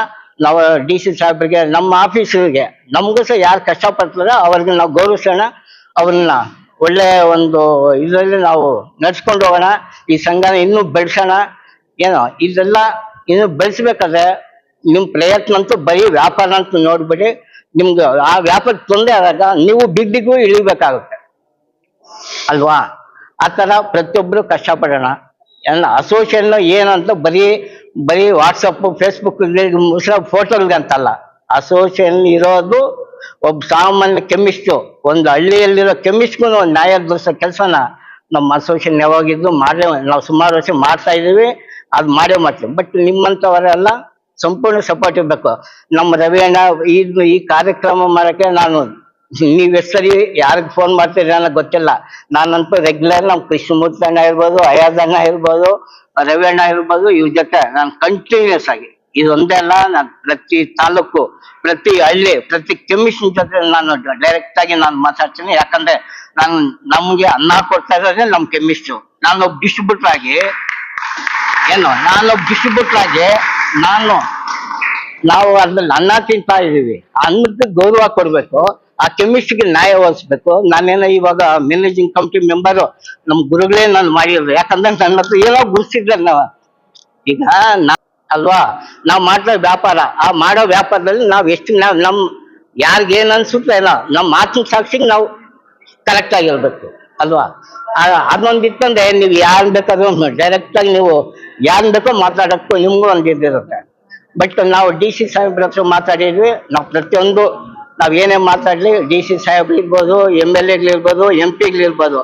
ನಾವು ಡಿ ಸಿ ಸಾಹೇಬ್ರಿಗೆ, ನಮ್ಮ ಆಫೀಸಿಗೆ ನಮಗೂ ಸಹ ಯಾರು ಕಷ್ಟಪಡ್ತಾರೆ ಅವ್ರಿಗೆ ನಾವು ಗೌರವಿಸೋಣ. ಅವ್ರನ್ನ ಒಳ್ಳೆ ಒಂದು ಇದರಲ್ಲಿ ನಾವು ನಡ್ಸ್ಕೊಂಡು ಹೋಗೋಣ. ಈ ಸಂಘನ ಇನ್ನೂ ಬೆಳೆಸೋಣ. ಏನೋ, ಇದೆಲ್ಲ ಇನ್ನು ಬೆಳೆಸ್ಬೇಕಾದ್ರೆ ನಿಮ್ ಪ್ರಯತ್ನ ಅಂತೂ ಬರೀ ವ್ಯಾಪಾರ ಅಂತ ನೋಡ್ಬಿಡಿ, ನಿಮ್ಗೆ ಆ ವ್ಯಾಪಾರ ತೊಂದರೆ ಆದಾಗ ನೀವು ಬಿಗ್ಡಿಗೂ ಇಳಿಬೇಕಾಗುತ್ತೆ. ಅಲ್ವಾ? ಆ ಥರ ಪ್ರತಿಯೊಬ್ಬರು ಕಷ್ಟಪಡೋಣ. ಎಲ್ಲ ಅಸೋಸಿಯೇಷನ್ ಏನಂತ ಬರೀ ಬರೀ ವಾಟ್ಸಪ್ ಫೇಸ್ಬುಕ್ ಫೋಟೋಗಳಿಗೆ ಫೋಟೋಗಂತಲ್ಲ ಅಸೋಸಿಯೇಷನ್ ಇರೋದು ಒಬ್ಬ ಸಾಮಾನ್ಯ ಕೆಮಿಸ್ಟು ಒಂದು ಹಳ್ಳಿಯಲ್ಲಿರೋ ಕೆಮಿಸ್ಟ್ಗೂ ಒಂದು ನ್ಯಾಯ ದೊರಸೋ ಕೆಲಸನ ನಮ್ಮ ಅಸೋಸಿಯೇಷನ್ ಯಾವಾಗಿದ್ದು ಮಾಡೇ ನಾವು ಸುಮಾರು ವರ್ಷ ಮಾಡ್ತಾ ಇದೀವಿ ಅದು ಮಾಡೇ ಮಾಡ್ತೀವಿ. ಬಟ್ ನಿಮ್ಮಂಥವರೆಲ್ಲ ಸಂಪೂರ್ಣ ಸಪೋರ್ಟ್ ಇರ್ಬೇಕು. ನಮ್ಮ ರವಿ ಅಣ್ಣ ಈ ಈ ಕಾರ್ಯಕ್ರಮ ಮಾಡಕ್ಕೆ ನಾನು, ನೀವ್ ಎಷ್ಟ್ ಸರಿ ಯಾರಿಗೆ ಫೋನ್ ಮಾಡ್ತೀರಿ ಅನ್ನೋ ಗೊತ್ತಿಲ್ಲ. ನಾನಂತೂ ರೆಗ್ಯುಲರ್ ನಮ್ ಕೃಷ್ಣಮೂರ್ತಿ ಅಣ್ಣ ಇರ್ಬೋದು, ಅಯಾಜ್ ಅಣ್ಣ ಇರ್ಬೋದು, ರವಿ ಅಣ್ಣ ಇರ್ಬೋದು, ಇವ್ರ ಜೊತೆ ನಾನು ಕಂಟಿನ್ಯೂಸ್ ಆಗಿ. ಇದೊಂದೇ ಅಲ್ಲ, ನಾನು ಪ್ರತಿ ತಾಲೂಕು, ಪ್ರತಿ ಹಳ್ಳಿ, ಪ್ರತಿ ಕಮಿಷನ್ ಜೊತೆ ನಾನು ಡೈರೆಕ್ಟ್ ಆಗಿ ನಾನು ಮಾತಾಡ್ತೀನಿ. ಯಾಕಂದ್ರೆ ನಾನು ನಮ್ಗೆ ಅನ್ನ ಕೊಡ್ತಾ ಇರೋದೇ ನಮ್ ಕೆಮಿಸ್ಟ್ರು ನಾನು ಡಿಸ್ಟ್ರಿಬ್ಯೂಟರ್ ಆಗಿ, ಏನು ನಾನು ಡಿಸ್ಟ್ರಿಬ್ಯೂಟರ್ ಆಗಿ ನಾನು, ನಾವು ಅದ್ರಲ್ಲಿ ಅನ್ನ ತಿಂತಾ ಇದೀವಿ ಅನ್ನಕ್ಕೆ ಗೌರವ ಕೊಡ್ಬೇಕು. ಆ ಕೆಮಿಸ್ಟ್ರಿಗೆ ನ್ಯಾಯ ಒದಗಿಸ್ಬೇಕು. ನಾನೇನೋ ಇವಾಗ ಮ್ಯಾನೇಜಿಂಗ್ ಕಮಿಟಿ ಮೆಂಬರು ನಮ್ಮ ಗುರುಗಳೇ ನಾನು ಮಾಡಿರೋದು. ಯಾಕಂದ್ರೆ ನನ್ನ ಹತ್ರ ಏನೋ ಗುರ್ಸಿದ್ರೆ ನಾವು. ಈಗ ನಾ ಅಲ್ವಾ? ನಾವು ಮಾಡ್ತಾ ವ್ಯಾಪಾರ. ಆ ಮಾಡೋ ವ್ಯಾಪಾರದಲ್ಲಿ ನಾವು ಎಷ್ಟು ನಾವು ನಮ್ಮ ಯಾರಿಗೇನು ಇಲ್ಲ ನಮ್ಮ ಆತ್ಮ ಸಾಕ್ಷಿಗೆ ನಾವು ಕರೆಕ್ಟ್ ಆಗಿರ್ಬೇಕು. ಅಲ್ವಾ? ಅದೊಂದು ಇತ್ತಂದ್ರೆ ನೀವು ಯಾರು ಬೇಕಾದ್ರೂ ಡೈರೆಕ್ಟ್ ಆಗಿ ನೀವು ಯಾರು ಬೇಕೋ ಮಾತಾಡೋಕ್ಕೂ ನಿಮ್ಗೂ ಒಂದು ಇದಿರುತ್ತೆ ಬಟ್ ನಾವು ಡಿ ಸಿ ಸಾಹೇಬ್ರ ಹತ್ರ ಮಾತಾಡಿದ್ವಿ. ನಾವು ಪ್ರತಿಯೊಂದು ನಾವು ಏನೇ ಮಾತಾಡ್ಲಿ ಡಿ ಸಿ ಸಾಹೇಬ್ರಿರ್ಬೋದು ಎಂ ಎಲ್ ಎಗಳಿರ್ಬೋದು ಎಂ ಪಿಗಳಿರ್ಬೋದು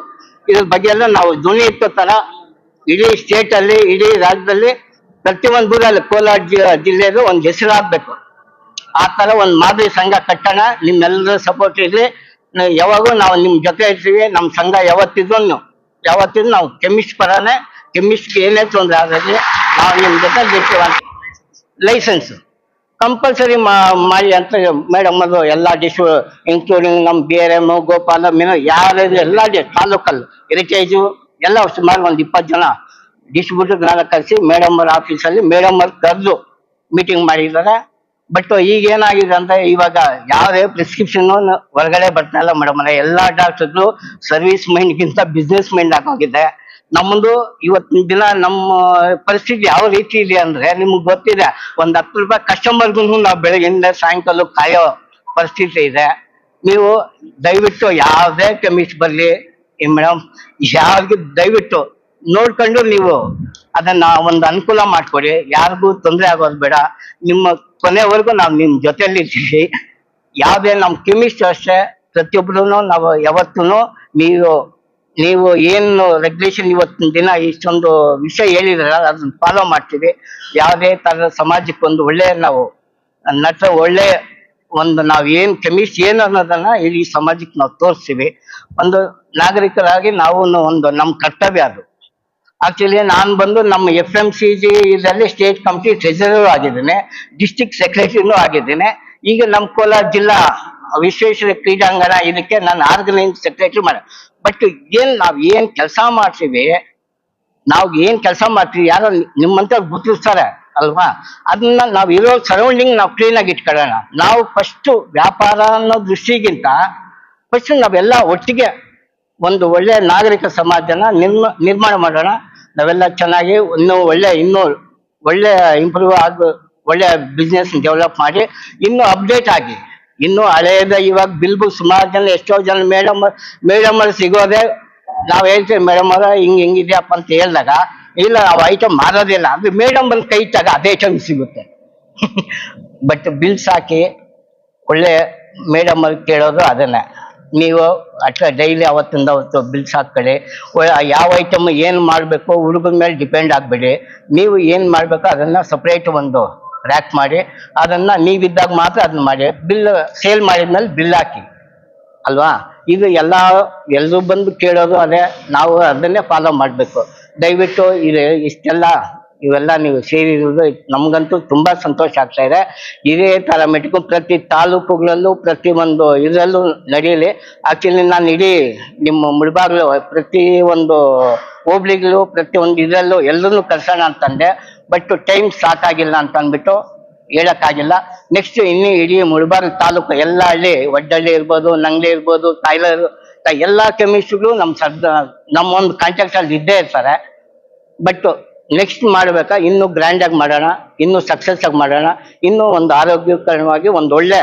ಇದ್ರ ಬಗ್ಗೆ ಎಲ್ಲ ನಾವು ಧ್ವನಿ ಇಟ್ಟ ತರ ಇಡೀ ಸ್ಟೇಟ್ ಅಲ್ಲಿ, ಇಡೀ ರಾಜ್ಯದಲ್ಲಿ ಪ್ರತಿಯೊಂದು ಊರಲ್ಲಿ ಕೋಲಾರ ಜಿಲ್ಲೆಯಲ್ಲೂ ಒಂದು ಹೆಸರಾಗ್ಬೇಕು. ಆ ತರ ಒಂದು ಮಾದರಿ ಸಂಘ ಕಟ್ಟೋಣ. ನಿಮ್ಮೆಲ್ಲರ ಸಪೋರ್ಟ್ ಇರ್ಲಿ. ಯಾವಾಗೂ ನಾವು ನಿಮ್ ಜೊತೆ ಇರ್ತೀವಿ, ನಮ್ ಸಂಘ ಯಾವತ್ತಿದ್ರು ಯಾವತ್ತಿದ್ರು ನಾವು ಕೆಮಿಸ್ಟ್ ಪರನೇ, ಕೆಮಿಸ್ಟ್ ಏನೇ ತೊಂದರೆ ಆಗಲಿ ನಾವು ನಿಮ್ ಜೊತೆ ಅಂತ. ಲೈಸೆನ್ಸ್ ಕಂಪಲ್ಸರಿ ಮಾಡಿ ಅಂತ ಮೇಡಮ್ ಅದು ಎಲ್ಲ ಡಿಶ್ ಇನ್ಕ್ಲೂಡಿಂಗ್ ನಮ್ ಬಿ ಆರ್ ಎಂ ಗೋಪಾಲ, ಮೀನು ಯಾರು ಎಲ್ಲ ತಾಲೂಕಲ್ಲಿ ಹೆರಿಟೇಜು ಎಲ್ಲ ಸುಮಾರು ಒಂದು ಇಪ್ಪತ್ತು ಜನ ಡಿಸ್ಟ್ರಿಬ್ಯೂಟರ್ನೆಲ್ಲ ಕರೆಸಿ ಮೇಡಮ್ ಅವ್ರ ಆಫೀಸಲ್ಲಿ ಮೇಡಮ್ ಅವ್ರು ಕರೆದು ಮೀಟಿಂಗ್ ಮಾಡಿದ್ದಾರೆ. ಬಟ್ ಈಗ ಏನಾಗಿದೆ ಅಂತ ಇವಾಗ ಯಾವುದೇ ಪ್ರಿಸ್ಕ್ರಿಪ್ಷನ್ ಹೊರಗಡೆ ಬರ್ತಾ ಇಲ್ಲ ಮೇಡಮ್ ಎಲ್ಲಾ ಡಾಕ್ಟರ್ಗಳು ಸರ್ವಿಸ್ ಮೈಂಡ್ ಗಿಂತ ಬಿಸ್ನೆಸ್ ಮೈಂಡ್ ಆಗೋಗಿದೆ ನಮ್ಮದು ಇವತ್ತಿನ ದಿನ ನಮ್ಮ ಪರಿಸ್ಥಿತಿ ಯಾವ ರೀತಿ ಇದೆ ಅಂದ್ರೆ ನಿಮ್ಗೆ ಗೊತ್ತಿದೆ, ಒಂದ್ ಹತ್ತು ರೂಪಾಯಿ ಕಸ್ಟಮರ್ಗೂ ನಾವು ಬೆಳಗಿಂದ ಸಾಯಂಕಾಲ ಕಾಯೋ ಪರಿಸ್ಥಿತಿ ಇದೆ. ನೀವು ದಯವಿಟ್ಟು ಯಾವುದೇ ಕೆಮಿಸ್ಟ್ ಬರ್ಲಿ ಮೇಡಮ್ ಯಾವ್ದು ದಯವಿಟ್ಟು ನೋಡ್ಕೊಂಡು ನೀವು ಅದನ್ನ ಒಂದು ಅನುಕೂಲ ಮಾಡ್ಕೊಡಿ. ಯಾರಿಗೂ ತೊಂದರೆ ಆಗೋದು ಬೇಡ. ನಿಮ್ಮ ಕೊನೆವರೆಗೂ ನಾವು ನಿಮ್ ಜೊತೆಲಿ ಇರ್ತೀವಿ ಯಾವುದೇ ನಮ್ಮ ಕೆಮಿಸ್ಟ್ ಅಷ್ಟೇ ಪ್ರತಿಯೊಬ್ಬರು ನಾವು ಯಾವತ್ತೂ ನೀವು ನೀವು ಏನು ರೆಗ್ಯುಲೇಷನ್ ಇವತ್ತಿನ ದಿನ ಇಷ್ಟೊಂದು ವಿಷಯ ಹೇಳಿದ್ರಲ್ಲ, ಅದನ್ನ ಫಾಲೋ ಮಾಡ್ತೀವಿ. ಯಾವುದೇ ತರ ಸಮಾಜಕ್ಕೆ ಒಂದು ಒಳ್ಳೆ ನಾವು ನಟ ಒಳ್ಳೆ ಒಂದು ನಾವು ಏನು ಕೆಮಿಸ್ಟ್ ಏನು ಅನ್ನೋದನ್ನ ಇಲ್ಲಿ ಸಮಾಜಕ್ಕೆ ನಾವು ತೋರಿಸ್ತೀವಿ. ಒಂದು ನಾಗರಿಕರಾಗಿ ನಾವು ಒಂದು ನಮ್ಮ ಕರ್ತವ್ಯ ಅದು. ಆಕ್ಚುಲಿ ನಾನು ಬಂದು ನಮ್ಮ ಎಫ್ ಎಂ ಸಿ ಜಿ ಇದರಲ್ಲಿ ಸ್ಟೇಟ್ ಕಮಿಟಿ ಟ್ರೆಜರರ್ ಆಗಿದ್ದೇನೆ ಡಿಸ್ಟಿಕ್ ಸೆಕ್ರೆಟರಿನೂ ಆಗಿದ್ದೇನೆ. ಈಗ ನಮ್ಮ ಕೋಲಾರ ಜಿಲ್ಲಾ ವಿಶ್ವೇಶ್ವರ ಕ್ರೀಡಾಂಗಣ ಇದಕ್ಕೆ ನಾನು ಆರ್ಗನೈಸ್ ಸೆಕ್ರೆಟರಿ ಮಾಡ ಬಟ್ ಏನ್ ನಾವು ಏನ್ ಕೆಲಸ ಮಾಡ್ತೀವಿ, ನಾವು ಏನ್ ಕೆಲಸ ಮಾಡ್ತೀವಿ ಯಾರೋ ನಿಮ್ಮಂತ ಗುರುತಿಸ್ತಾರೆ, ಅಲ್ವಾ? ಅದನ್ನ ನಾವು ಇರೋ ಸರೌಂಡಿಂಗ್ ನಾವು ಕ್ಲೀನ್ ಆಗಿ ಇಟ್ಕೊಳ್ಳೋಣ. ನಾವು ಫಸ್ಟ್ ವ್ಯಾಪಾರ ಅನ್ನೋ ದೃಷ್ಟಿಗಿಂತ ಫಸ್ಟ್ ನಾವೆಲ್ಲ ಒಟ್ಟಿಗೆ ಒಂದು ಒಳ್ಳೆ ನಾಗರಿಕ ಸಮಾಜನ ನಿರ್ಮ, ನಿರ್ಮಾಣ ಮಾಡೋಣ. ನಾವೆಲ್ಲ ಚೆನ್ನಾಗಿ ಇನ್ನೂ ಒಳ್ಳೆ ಇನ್ನೂ ಒಳ್ಳೆ ಇಂಪ್ರೂವ್ ಆಗ, ಒಳ್ಳೆ ಬಿಸ್ನೆಸ್ ಡೆವಲಪ್ ಮಾಡಿ, ಇನ್ನೂ ಅಪ್ಡೇಟ್ ಆಗಿ. ಇನ್ನು ಹಳೆಯದ ಇವಾಗ ಬಿಲ್ಬು ಸುಮಾರು ಜನ, ಎಷ್ಟೋ ಜನ ಮೇಡಮ್ ಮೇಡಮ್ ಅಲ್ಲಿ ಸಿಗೋದೆ, ನಾವು ಹೇಳ್ತೀವಿ ಮೇಡಮ್ ಅವರ, ಹಿಂಗ್ ಹಿಂಗಿದ್ಯಪ್ಪ ಅಂತ ಹೇಳಿದಾಗ, ಇಲ್ಲ, ನಾವು ಐಟಮ್ ಮಾರೋದಿಲ್ಲ. ಅದು ಮೇಡಮ್ ಬಂದು ಕೈ ಇಟ್ಟಾಗ ಅದೇ ಐಟಮ್ ಸಿಗುತ್ತೆ. ಬಟ್ ಬಿಲ್ಸ್ ಹಾಕಿ ಒಳ್ಳೆ ಮೇಡಮ್ ಕೇಳೋದು ಅದನ್ನೇ. ನೀವು ಅಟ್ಲ ಡೈಲಿ ಅವತ್ತಿಂದ ಅವತ್ತು ಬಿಲ್ಸ್ ಹಾಕ್ಕೊಳ್ಳಿ ಯಾವ ಐಟಮ್ ಏನು ಮಾಡಬೇಕು ಹುಡುಗನ ಮೇಲೆ ಡಿಪೆಂಡ್ ಆಗಬೇಡಿ. ನೀವು ಏನು ಮಾಡಬೇಕು ಅದನ್ನು ಸಪ್ರೇಟ್ ಒಂದು ರ್ಯಾಕ್ ಮಾಡಿ, ಅದನ್ನು ನೀವಿದ್ದಾಗ ಮಾತ್ರ ಅದನ್ನ ಮಾಡಿ, ಬಿಲ್ ಸೇಲ್ ಮಾಡಿದ್ಮೇಲೆ ಬಿಲ್ ಹಾಕಿ. ಅಲ್ವಾ? ಇದು ಎಲ್ಲ ಎಲ್ಲರೂ ಬಂದು ಕೇಳೋದು ಅದೇ, ನಾವು ಅದನ್ನೇ ಫಾಲೋ ಮಾಡಬೇಕು. ದಯವಿಟ್ಟು ಇದು ಇಷ್ಟೆಲ್ಲ ಇವೆಲ್ಲ ನೀವು ಸೇರಿರೋದು ನಮಗಂತೂ ತುಂಬಾ ಸಂತೋಷ ಆಗ್ತಾ ಇದೆ. ಇದೇ ತರ ಮೆಟ್ಕು ಪ್ರತಿ ತಾಲೂಕುಗಳಲ್ಲೂ ಪ್ರತಿ ಒಂದು ಇದರಲ್ಲೂ ನಡೀಲಿ ಆಕ್ಚುಲಿ ನಾನು ಇಡೀ ನಿಮ್ಮ ಮುಳಬಾಗ್ಲು ಪ್ರತಿ ಒಂದು ಹೋಬ್ಳಿಗಳು, ಪ್ರತಿ ಒಂದು ಇದರಲ್ಲೂ ಎಲ್ಲರನ್ನೂ ಕರ್ಸೋಣ ಅಂತಂದೆ ಬಟ್ ಟೈಮ್ ಸಾಕಾಗಿಲ್ಲ ಅಂತ ಅಂದ್ಬಿಟ್ಟು ಹೇಳಕ್ಕಾಗಿಲ್ಲ. ನೆಕ್ಸ್ಟ್ ಇನ್ನೂ ಇಡೀ ಮುಳಬಾರ್ ತಾಲೂಕು ಎಲ್ಲ ಹಳ್ಳಿ ಒಡ್ಡಳ್ಳಿ ಇರ್ಬೋದು, ನಂಗ್ಲಿ ಇರ್ಬೋದು, ತಾಯ್ಲರ್ ಎಲ್ಲಾ ಕೆಮಿಸ್ಟ್ಗಳು ನಮ್ಮ ಸರ್ದ ನಮ್ಮ ಒಂದು ಕಾಂಟ್ಯಾಕ್ಟ್ ಅಲ್ಲಿ ಇದ್ದೇ ಇರ್ತಾರೆ. ಬಟ್ ನೆಕ್ಸ್ಟ್ ಮಾಡ್ಬೇಕಾ, ಇನ್ನು ಗ್ರ್ಯಾಂಡ್ ಆಗಿ ಮಾಡೋಣ, ಇನ್ನು ಸಕ್ಸಸ್ ಆಗಿ ಮಾಡೋಣ, ಇನ್ನು ಒಂದು ಆರೋಗ್ಯಕರವಾಗಿ ಒಂದು ಒಳ್ಳೆ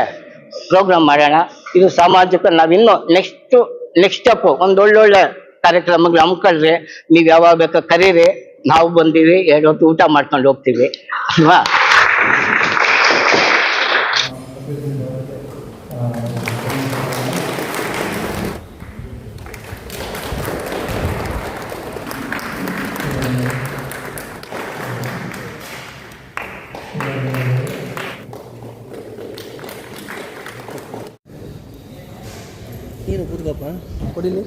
ಪ್ರೋಗ್ರಾಮ್ ಮಾಡೋಣ. ಇದು ಸಾಮಾಜಿಕ ಇನ್ನು ನೆಕ್ಸ್ಟ್ ನೆಕ್ಸ್ಟ್ ಸ್ಟೆಪ್ ಒಂದು ಒಳ್ಳೊಳ್ಳೆ ಕಾರ್ಯಕ್ರಮಗಳು ಹಮ್ಮಿಕೊಳ್ರಿ ನೀವು ಯಾವಾಗ ಬೇಕಾ ಕರೀರಿ, ನಾವು ಬಂದೀವಿ ಎರಡು ಹೊತ್ತು ಊಟ ಮಾಡ್ಕೊಂಡು ಹೋಗ್ತೀವಿ. ಅಲ್ವಾ? பூத்துக்காப்பா கொடியில்